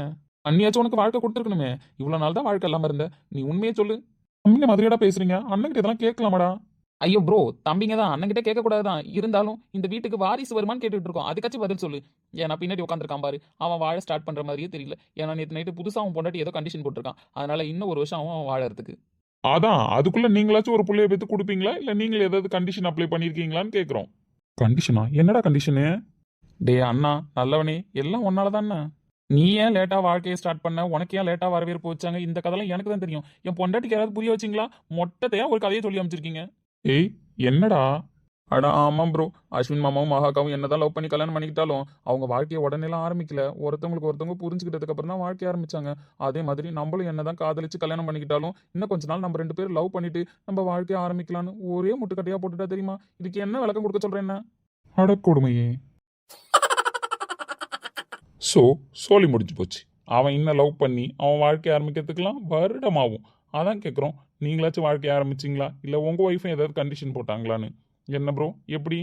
Speaker 5: அண்ணியாச்சும் உனக்கு வாழ்க்கை கொடுத்துருக்கணுமே. இவ்வளோ நாள் தான் வாழ்க்கை இல்லாமல் இருந்த. நீ உண்மையே சொல்லு. தம்பிங்க மாதிரியாடா பேசுறீங்க. அண்ணன்கிட்ட இதெல்லாம் கேட்கலாமாடா? ஐயோ ப்ரோ தம்பிங்க தான். அண்ணன்கிட்ட கேட்கக்கூடாது தான் இருந்தாலும் இந்த வீட்டுக்கு வாரிசு வருமான்னு கேட்டுட்டு இருக்கோம். அதுக்காச்சும் பதில் சொல்லு. ஏன்னா பின்னாடி உட்காந்துருக்கான் பாரு. அவன் வாழ ஸ்டார்ட் பண்ணுற மாதிரியே தெரியல. ஏன்னா நேற்று நைட்டு புதுசாக அவன் பொண்டாட்டி ஏதோ கண்டிஷன் போட்டிருக்கான். அதனால இன்னும் ஒரு வருஷம் அவன் வாழறதுக்கு.
Speaker 3: அதான் அதுக்குள்ள நீங்களாச்சும் ஒரு புள்ளைய பெத்து கொடுப்பீங்களா? இல்ல நீங்களே ஏதாவது கண்டிஷன் அப்ளை பண்ணிருக்கீங்களான்னு கேக்குறோம். கண்டிஷனா என்னடா கண்டிஷனு
Speaker 5: டே அண்ணா நல்லவனே எல்லாம் ஒன்னால தானே? நீ ஏன் லேட்டா வாழ்க்கையை ஸ்டார்ட் பண்ண? உனக்கு ஏன் லேட்டா வரவேற்பு வச்சாங்க? இந்த கதைலாம் எனக்கு தான் தெரியும். என் பொண்டாட்டிக்கு யாராவது புரிய வச்சிங்களா? மொட்டத்தையா ஒரு கதையை சொல்லி அமைச்சிருக்கீங்க
Speaker 3: ஏய் என்னடா?
Speaker 5: அடா ஆமாம் ப்ரோ அஸ்வின் மாமாவும் மகாக்காவும் என்னதான் லவ் பண்ணி கல்யாணம் பண்ணிக்கிட்டாலும் அவங்க வாழ்க்கையை உடனேலாம் ஆரம்பிக்கல. ஒருத்தவங்களுக்கு ஒருத்தவங்க புரிஞ்சுக்கிட்டதுக்கு அப்புறம் தான் வாழ்க்கை ஆரம்பிச்சாங்க. அதே மாதிரி நம்மளும் என்னதான் காதலிச்சு கல்யாணம் பண்ணிக்கிட்டாலும் இன்னும் கொஞ்ச நாள் நம்ம ரெண்டு பேரும் லவ் பண்ணிட்டு நம்ம வாழ்க்கையை ஆரம்பிக்கலாம்னு ஒரே முட்டுக்கட்டையா போட்டுட்டா தெரியுமா? இதுக்கு என்ன விளக்கம் கொடுக்க சொல்றேன் என்ன?
Speaker 3: அட கொடுமையே. ஸோ சோலி முடிஞ்சு போச்சு. அவன் இன்னும் லவ் பண்ணி அவன் வாழ்க்கை ஆரம்பிக்கிறதுக்கெல்லாம் வருடமாகும் அதான் கேட்குறோம் நீங்களாச்சும் வாழ்க்கை ஆரம்பிச்சிங்களா? இல்லை உங்கள் ஒய்ஃபும் ஏதாவது கண்டிஷன் போட்டாங்களான்னு? என்ன ப்ரோ எப்படி?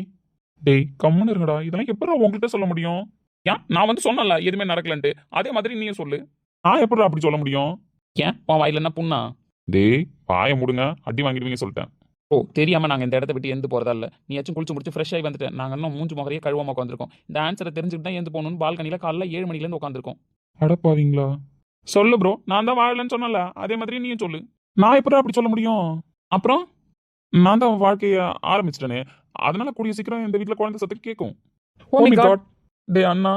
Speaker 3: டேய் கம்முன்னு இருங்கடா. இதெல்லாம் எப்படா உங்கள்கிட்ட சொல்ல முடியும்?
Speaker 5: ஏன்? நான் வந்து சொன்னல எதுவுமே நடக்கலன்ட்டு. அதே மாதிரி நீயும் சொல்லு.
Speaker 3: நான் எப்படா அப்படி சொல்ல முடியும்?
Speaker 5: ஏன்? உன் வாயில என்ன புண்ணா?
Speaker 3: டேய் பாய முடுங்க. அடி வாங்கிடுவீங்க சொல்லிட்டேன்.
Speaker 5: ஓ தெரியாம நாங்க இந்த இடத்த விட்டு எந்த போறதா இல்ல. நீ ஏச்சும் குளிச்சு முடிச்சு ஃப்ரெஷ் ஆகி வந்துட்டேன். நாங்க இன்னும் மூஞ்சு முகரையே கழுவாம உட்காந்துருக்கோம் இந்த ஆன்சரை தெரிஞ்சுட்டு தான் எந்த போகணும்னு பால்கனில காலைல ஏழு மணில இருந்து உட்காந்துருக்கோம்
Speaker 3: அடப்பாவீங்களா?
Speaker 5: சொல்லு ப்ரோ நான் தான் வாழலன்னு சொன்னல அதே மாதிரி நீயும் சொல்லு.
Speaker 3: நான் எப்படா அப்படி சொல்ல முடியும்?
Speaker 5: அப்புறம்?
Speaker 3: நான் தான் வாழ்க்கையை ஆரம்பிச்சிட்டேனே. அதனால கூடிய சீக்கிரம் இந்த வீட்டில் குழந்தை சத்தம் கேட்கும்
Speaker 5: Oh
Speaker 3: Oh. டே அண்ணா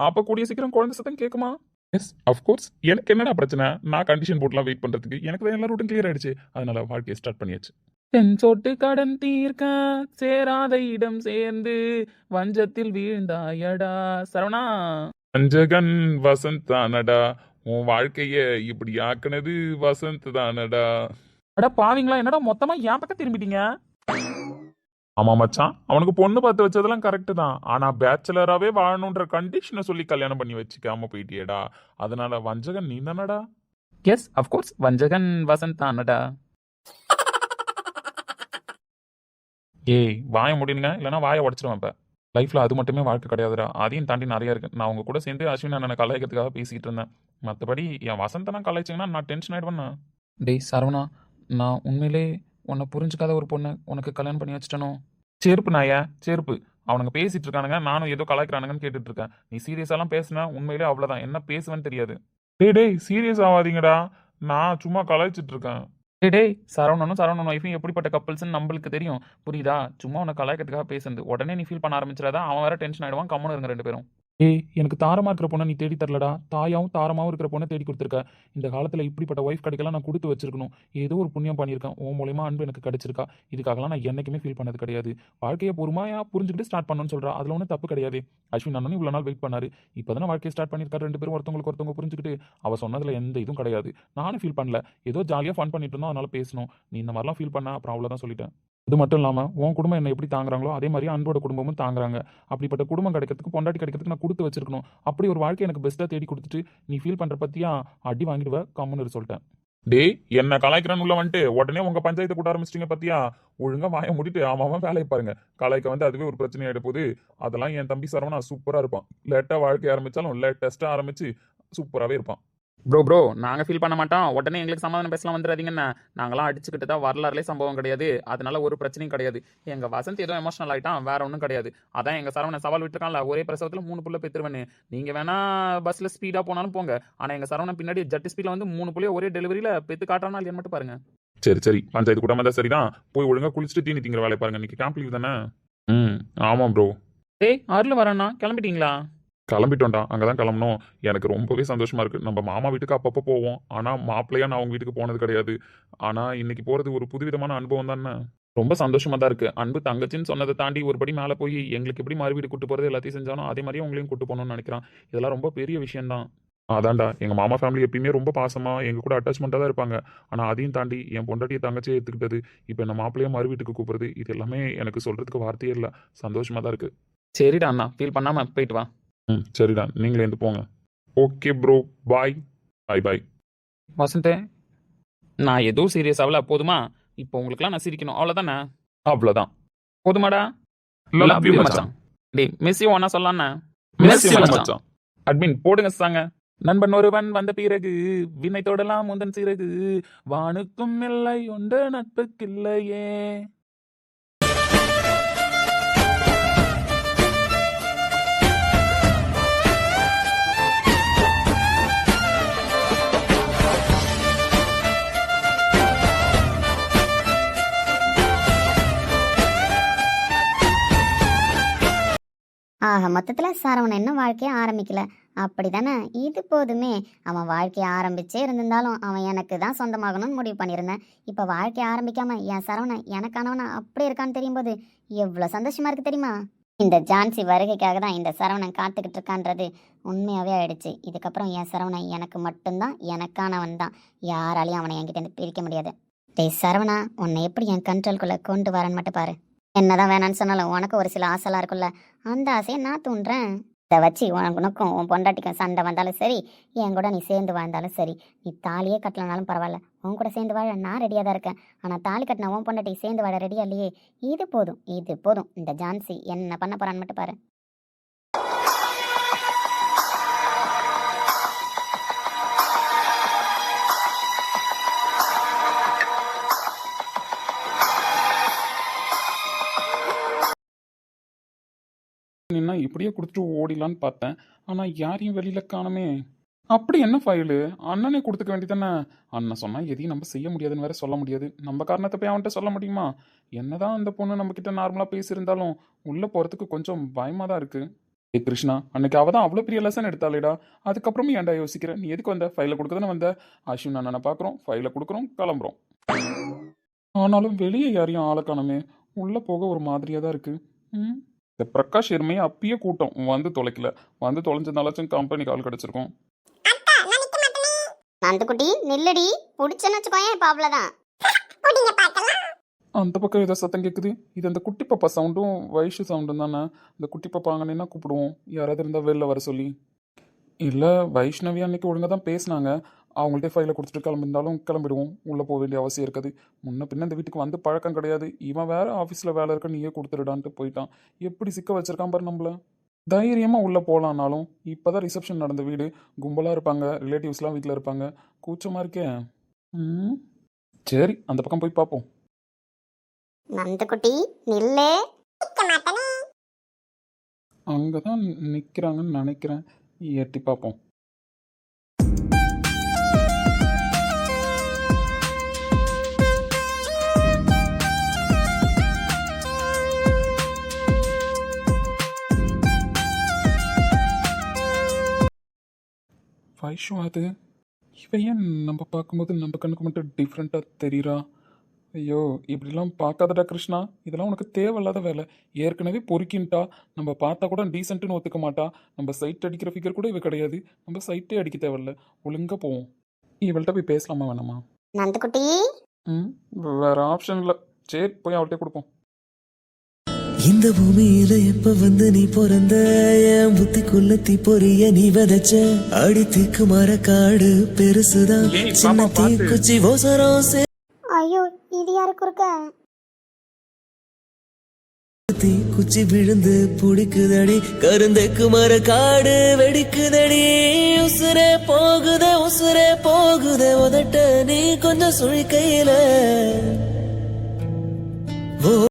Speaker 3: அப்ப கூடிய சீக்கிரம் குழந்தை சத்தம் கேட்குமா எஸ் அஃப்கோர்ஸ் எனக்கு என்னடா பிரச்சனை? நான் கண்டிஷன் போட்டுலாம் வெயிட் பண்றதுக்கு எனக்கு தான் எல்லா ரூட்டும் கிளியர் ஆயிடுச்சு. அதனால வாழ்க்கையை ஸ்டார்ட் பண்ணியாச்சு.
Speaker 5: தென் சொட்டு கடன் தீர்க்க சேராத இடம் சேர்ந்து வஞ்சத்தில் வீழ்ந்தாயடா. சரவணா.
Speaker 3: அஞ்சகன் வசந்த் தானடா. உன் வாழ்க்கைய இப்படி ஆக்குனது வசந்த் தானடா.
Speaker 5: அட பாவீங்களா? என்னடா மொத்தமா என் பக்கம் திரும்பிட்டீங்க?
Speaker 3: ஆமா மச்சான். அவனுக்கு பொண்ணு பார்த்து வச்சதெல்லாம் கரெக்ட் தான். ஆனா பேச்சுலராகவே வாழணுன்ற கண்டிஷனை சொல்லி கல்யாணம் பண்ணி வச்சுக்காம போயிட்டியேடா. அதனால வஞ்சகன் நீ தானடா?
Speaker 5: எஸ் அஃப்கோர்ஸ் வஞ்சகன் வசந்த் தானடா.
Speaker 3: ஏய் வாய முடியுங்க இல்லைன்னா வாயை உடச்சிருவேன் இப்போ. லைஃப்பில் அது மட்டுமே வாழ்க்கை கிடையாதுடா. அதையும் தாண்டி நிறைய இருக்கு. நான் உங்க கூட சேர்ந்து அஸ்வின் அண்ணனை கலாய்க்கிறதுக்காக பேசிக்கிட்டு இருந்தேன். மற்றபடி என் வசந்தனா கலாய்ச்சிங்கன்னா நான் டென்ஷன் ஆயிடுவேண்ணா
Speaker 5: டேய் சரவணா நான் உண்மையிலே உன்னை புரிஞ்சுக்காத ஒரு பொண்ணை உனக்கு கல்யாணம் பண்ணி வச்சிட்டனோ? செருப்பு நாயா? செருப்பு. அவனுங்க பேசிட்டு இருக்கானுங்க. நானும் ஏதோ கலாய்க்கிறானுங்கன்னு கேட்டுட்டு இருக்கேன். நீ சீரியஸாலாம் பேசுனா உண்மையிலே அவ்வளோதான் என்ன பேசுவேன்னு தெரியாது. டே டேய் சீரியஸ் ஆகாதீங்கடா நான் சும்மா கலாய்ச்சிட்டு இருக்கேன். டே டேய் சரவணனும் சரவணன் ஒய்ஃபும் எப்படிப்பட்ட கப்பல்ஸ்னு நம்மளுக்கு தெரியும். புரியுதா? சும்மா உன்னை கலாய்க்கிறதுக்காக பேசுறது உடனே நீ ஃபீல் பண்ண ஆரம்பிச்சிடாதான் அவன் வேற டென்ஷன் ஆயிடுவான். கம்மனு இருங்க ரெண்டு பேரும். ஏய் எனக்கு தாரமாக இருக்கிற பொண்ணை நீ தேடி தரலடா. தாயாவும் தாரமாகவும் இருக்கிற பொண்ணை தேடி கொடுத்துருக்க. இந்த காலத்தில் இப்படிப்பட்ட ஒய்ஃப் கிடைக்கலாம் நான் கொடுத்து வச்சிருக்கணும். ஏதோ ஒரு புண்ணியம் பண்ணியிருக்கேன். உன் மூலயமா அன்பு எனக்கு கிடைச்சிருக்கா. இதுக்காகலாம் நான் என்றைக்குமே ஃபீல் பண்ணது கிடையாது. வாழ்க்கையை பொறுமையாக புரிஞ்சுக்கிட்டு ஸ்டார்ட் பண்ணணும்னு சொல்கிறா அதில் ஒன்றும் தப்பு கிடையாது. அஸ்வின் அண்ணனும் இவ்வளோ நாள் வெயிட் பண்ணாரு. இப்போதானே வாழ்க்கையை ஸ்டார்ட் பண்ணியிருக்காரு. ரெண்டு பேரும் ஒருத்தவங்களுக்கு ஒருத்தவங்க புரிஞ்சுக்கிட்டு. அவள் சொன்னதில் எந்த இதுவும் கிடையாது. நானும் ஃபீல் பண்ணல. ஏதோ ஜாலியாக ஃபன் பண்ணிட்டு இருந்தோம். அதனால் பேசணும். நீ இந்த மாதிரிலாம் ஃபீல் பண்ண அப்புறம் அவ்வளோதான் சொல்லிட்டேன். அது மட்டும் இல்லாமல் உன் குடும்பம் என்ன எப்படி தாங்குறாங்களோ அதே மாதிரி அன்போட குடும்பமும் தாங்குறாங்க. அப்படிப்பட்ட குடும்பம் கிடைக்கிறதுக்கு பொண்டாட்டி கிடைக்கிறதுக்கு நான் கொடுத்து வச்சிருக்கணும். அப்படி ஒரு வாழ்க்கை எனக்கு பெஸ்ட்டாக தேடி கொடுத்துட்டு நீ ஃபீல் பண்ணுற பற்றியா அடி வாங்கிடுவ கம்முன்னு சொல்லிட்டேன். டேய் என்ன கலாய்க்கிறான்னு உள்ள வந்துட்டு உடனே உங்க பஞ்சாயத்தை கூட ஆரம்பிச்சிட்டீங்க பத்தியா? ஒழுங்கா வாய முடிட்டு ஆமாம் வேலையை பாருங்க. கலாய்க்க வந்து அதுவே ஒரு பிரச்சனை ஆயிட போகுது. அதெல்லாம் என் தம்பி சரவணா சூப்பரா இருப்பான். லேட்டா வாழ்க்கை ஆரம்பிச்சாலும் லேட்டஸ்டா ஆரம்பிச்சு சூப்பராகவே இருப்பான். ப்ரோ ப்ரோ நாங்கள் ஃபீல் பண்ண மாட்டோம். உடனே எங்களுக்கு சமாதானம் பேசலாம் வந்துடாதீங்கண்ணா நாங்களாம் அடிச்சுக்கிட்டு தான் வரலாறுலே சம்பவம் கிடையாது. அதனால ஒரு பிரச்சனையும் கிடையாது. எங்கள் வசந்த் ஏதோ எமோஷனல் ஆகிட்டான் வேற ஒன்றும் கிடையாது. அதான் எங்கள் சரவணன் சவால் விட்டுருக்கான்ல ஒரே பிரசவத்தில் மூணு புள்ள பெற்றுருவேன்னு. நீங்கள் வேணா பஸ்ஸில் ஸ்பீடாக போனாலும் போங்க. ஆனால் எங்கள் சரவணன் பின்னாடி ஜட்டு ஸ்பீடில் வந்து மூணு புள்ளைய ஒரே டெலிவரியில் பெற்று காட்டுறானா மட்டும் பாருங்க.
Speaker 3: சரி சரி. பஞ்சாயத்து கூட்டமா தான் சரிதான். போய் ஒழுங்கா குளிச்சுட்டு தீனி திங்கிற வேலையை பாருங்க. இன்னைக்கு கேம்ப் லீவ் தானே? ம் ஆமாம் ப்ரோ
Speaker 5: டேய் அருள் வரேண்ணா. கிளம்பிட்டீங்களா?
Speaker 3: கிளம்பிட்டோம்டா அங்கே தான் கிளம்பணும். எனக்கு ரொம்பவே சந்தோஷமாக இருக்குது நம்ம மாமா வீட்டுக்கு அப்பப்போ போவோம். ஆனால் மாப்பிள்ளையாக நான் அவங்க வீட்டுக்கு போனது கிடையாது. ஆனால் இன்றைக்கி போகிறது ஒரு புதுவிதமான அனுபவம் தானே?
Speaker 5: ரொம்ப சந்தோஷமாக தான் இருக்குது அன்பு தங்கச்சின்னு சொன்னதை தாண்டி ஒரு படி மேலே போய் எங்களுக்கு எப்படி மறு வீடு கூட்டு போகிறது எல்லாத்தையும் செஞ்சாலும் அதே மாதிரியே உங்களையும் கூட்டு போகணும்னு நினைக்கிறான். இதெல்லாம் ரொம்ப பெரிய விஷயம் தான்
Speaker 3: அதான்டா எங்கள் மாமா ஃபேமிலி எப்பயுமே ரொம்ப பாசமாக எங்கள் கூட அட்டாச்மெண்ட்டாக தான் இருப்பாங்க. ஆனால் அதையும் தாண்டி என் பொண்டாட்டியை தங்கச்சியை எடுத்துக்கிட்டது இப்போ என்ன மாப்பிள்ளையா மறு வீட்டுக்கு கூப்பிடுறது இது எல்லாமே எனக்கு சொல்கிறதுக்கு வார்த்தையே இல்லை. சந்தோஷமாக தான் இருக்குது
Speaker 5: சரிடா அண்ணா ஃபீல் பண்ணாமல் போயிட்டு வா.
Speaker 3: ம். சரிடா நீங்களே இருந்து போங்க. Okay bro. Bye. Bye bye.
Speaker 5: வசந்தே. நான் எதுவும் சீரியஸ் ஆகல. போதுமா?
Speaker 3: இப்போ உங்களுக்குலாம் நான் சிரிக்கணும். அவ்வளோதானே அவ்வளோதான் போதுமாடா?
Speaker 5: Love you, மச்சான்.
Speaker 3: டேய் மெஸ்ஸியும் ஒன்னா சொல்லலாண்ணா
Speaker 5: Messi மச்சான்.
Speaker 3: அட்மின் போடுங்க சாங்க. நண்பன் ஒருவன் வந்த பிறகு வினை தொடலாம் முந்தன் சிறகு. வானுக்கும் இல்லை உண்டு நட்புக்கில்லையே
Speaker 2: ஆக மொத்தத்தில் சரவணன் இன்னும் வாழ்க்கையை ஆரம்பிக்கல. அப்படி தானே இது போதுமே. அவன் வாழ்க்கையை ஆரம்பிச்சே இருந்திருந்தாலும் அவன் எனக்கு தான் சொந்தமாகணும்னு முடிவு பண்ணியிருந்தேன். இப்போ வாழ்க்கையை ஆரம்பிக்காம என் சரவணன் எனக்கானவனா அப்படி இருக்கான்னு தெரியும் போது எவ்வளோ சந்தோஷமா இருக்கு தெரியுமா? இந்த ஜான்சி வருகைக்காக தான் இந்த சரவணன் காத்துக்கிட்டு இருக்கான்றது உண்மையாகவே ஆயிடுச்சு. இதுக்கப்புறம் என் சரவணன் எனக்கு மட்டும்தான் எனக்கானவன் தான். யாராலையும் அவனை என்கிட்ட பிரிக்க முடியாது. டேய் சரவணா உன்னை எப்படி என் கண்ட்ரோல்குள்ளே கொண்டு வரேன்னு மட்டும் பாரு. என்னதான் வேணான்னு சொன்னாலும் உனக்கு ஒரு சில ஆசைலாம் இருக்குல்ல அந்த ஆசையை நான் தூண்டுறேன். இதை வச்சு உனக்கும் உன் பொண்டாட்டிக்கும் சண்டை வந்தாலும் சரி என் கூட நீ சேர்ந்து வாழ்ந்தாலும் சரி நீ தாலியே கட்டலனாலும் பரவாயில்ல. உன் கூட சேர்ந்து வாழ நான் ரெடியாக தான் இருக்கேன். ஆனால் தாலி கட்டின உன் பொண்டாட்டி சேர்ந்து வாழ ரெடியா இல்லையே. இது போதும் இது போதும். இந்த ஜான்சி என்ன பண்ண போறான்னு மட்டும் பாரு.
Speaker 3: இப்படியே கொடுத்துட்டு ஓடிலான்னு பார்த்தேன். ஆனால் யாரையும் வெளியில் காணுமே. அப்படி என்ன ஃபைலு? அண்ணனே கொடுத்துக்க வேண்டியதானே அண்ணன் சொன்னால் எதையும் நம்ம செய்ய முடியாதுன்னு வேற சொல்ல முடியாது. நம்ம காரணத்தை போய் அவன்கிட்ட சொல்ல முடியுமா? என்னதான் அந்த பொண்ணு நம்ம நார்மலாக பேசியிருந்தாலும் உள்ளே போகிறதுக்கு கொஞ்சம் பயமாக தான் இருக்குது ஏ கிருஷ்ணா அன்னைக்கு அவள் தான் அவ்வளோ பெரிய லெசன் எடுத்தாலேடா அதுக்கப்புறமும் ஏன்டா யோசிக்கிறேன் நீ எதுக்கு வந்த? ஃபைலை கொடுக்க வந்த? அஸ்வின் அண்ணனை பார்க்குறோம் ஃபைலை கொடுக்குறோம் கிளம்புறோம். ஆனாலும் வெளியே யாரையும் ஆளை காணுமே. உள்ளே போக ஒரு மாதிரியாக தான் இருக்கு. ம்? இந்த பிரகாஷ் எருமையை அப்பயே கூட்டம். வந்து தொலைக்கல. வந்து தொலைஞ்சதுனாலாச்சும் கம்பெனி கால் கிடச்சிருக்கும்.
Speaker 2: நந்துக்குட்டி நில்லடி. பிடிச்சேன்னு இப்போ அவ்வளோதான்
Speaker 3: அந்த பக்கம் ஏதோ சத்தம் கேட்குது இது அந்த குட்டி பாப்பா சவுண்டும் வயசு சவுண்டும் தானே. இந்த குட்டி பாப்பா அங்கன்னு கூப்பிடுவோம். யாராவது இருந்தால் வெளில வர சொல்லி. இல்லை வைஷ்ணவி அன்னைக்கு ஒழுங்காக தான் பேசினாங்க. அவங்கள்ட்ட ஃபைலை கொடுத்துட்டு கிளம்பிருந்தாலும் கிளம்பிடுவோம். உள்ளே போக வேண்டிய அவசியம் இருக்காது. முன்ன பின்ன இந்த வீட்டுக்கு வந்து பழக்கம் கிடையாது. இவன் வேற ஆஃபீஸில் வேலை இருக்க நீயே கொடுத்துடுடான்ட்டு போயிட்டான். எப்படி சிக்க வச்சிருக்கான் பாரு நம்மள. தைரியமாக உள்ளே போகலான்னாலும் இப்போ தான் ரிசப்ஷன் நடந்த வீடு. கும்பலாக இருப்பாங்க ரிலேட்டிவ்ஸ்லாம் வீட்டில் இருப்பாங்க. கூச்சமாக இருக்கே. ம். சரி அந்த பக்கம் போய் பார்ப்போம்
Speaker 2: நில்லே.
Speaker 3: அங்கே தான் நிற்கிறாங்கன்னு நினைக்கிறேன். எட்டி பார்ப்போம் வைஷு அது இவன் ஏன் நம்ம பார்க்கும்போது நம்ம கண்ணுக்கு மட்டும் டிஃப்ரெண்ட்டாக தெரியுறா? ஐயோ இப்படிலாம் பார்க்காதடா கிருஷ்ணா. இதெல்லாம் உனக்கு தேவையில்லாத வேலை. ஏற்கனவே பொறுக்கின்ட்டா. நம்ம பார்த்தா கூட டீசென்ட்னு ஒத்துக்க மாட்டா. நம்ம சைட் அடிக்கிற ஃபிகர் கூட இவ கிடையாது. நம்ம சைட்டே அடிக்க தேவையில்ல. ஒழுங்கா போவோம். இவள்கிட்ட போய் பேசலாமா வேணாமா?
Speaker 2: நந்துக்குட்டி?
Speaker 3: ம் வேற ஆப்ஷன் இல்லை சரி போய் அவள்கிட்ட கொடுப்போம்.
Speaker 9: இந்த பூமியில எப்ப வந்து நீ பிறந்த? என் புத்திக்குள்ள தீ பொரிய நீ விதைச்ச? அடி தீக்கு மர காடு பெருசுதான் சின்ன
Speaker 3: பாத்து.
Speaker 9: தீக்குச்சி ஓசரம்
Speaker 2: ஐயோ இது யாருக்கு இருக்க
Speaker 9: சேர்த்தி குச்சி விழுந்து புடிக்குதடி. கருந்தைக்கு மர காடு வெடிக்குதடி. உசுரே போகுதே உசுரே போகுதே. உதட்ட நீ கொஞ்சம் சுழிக்கையில.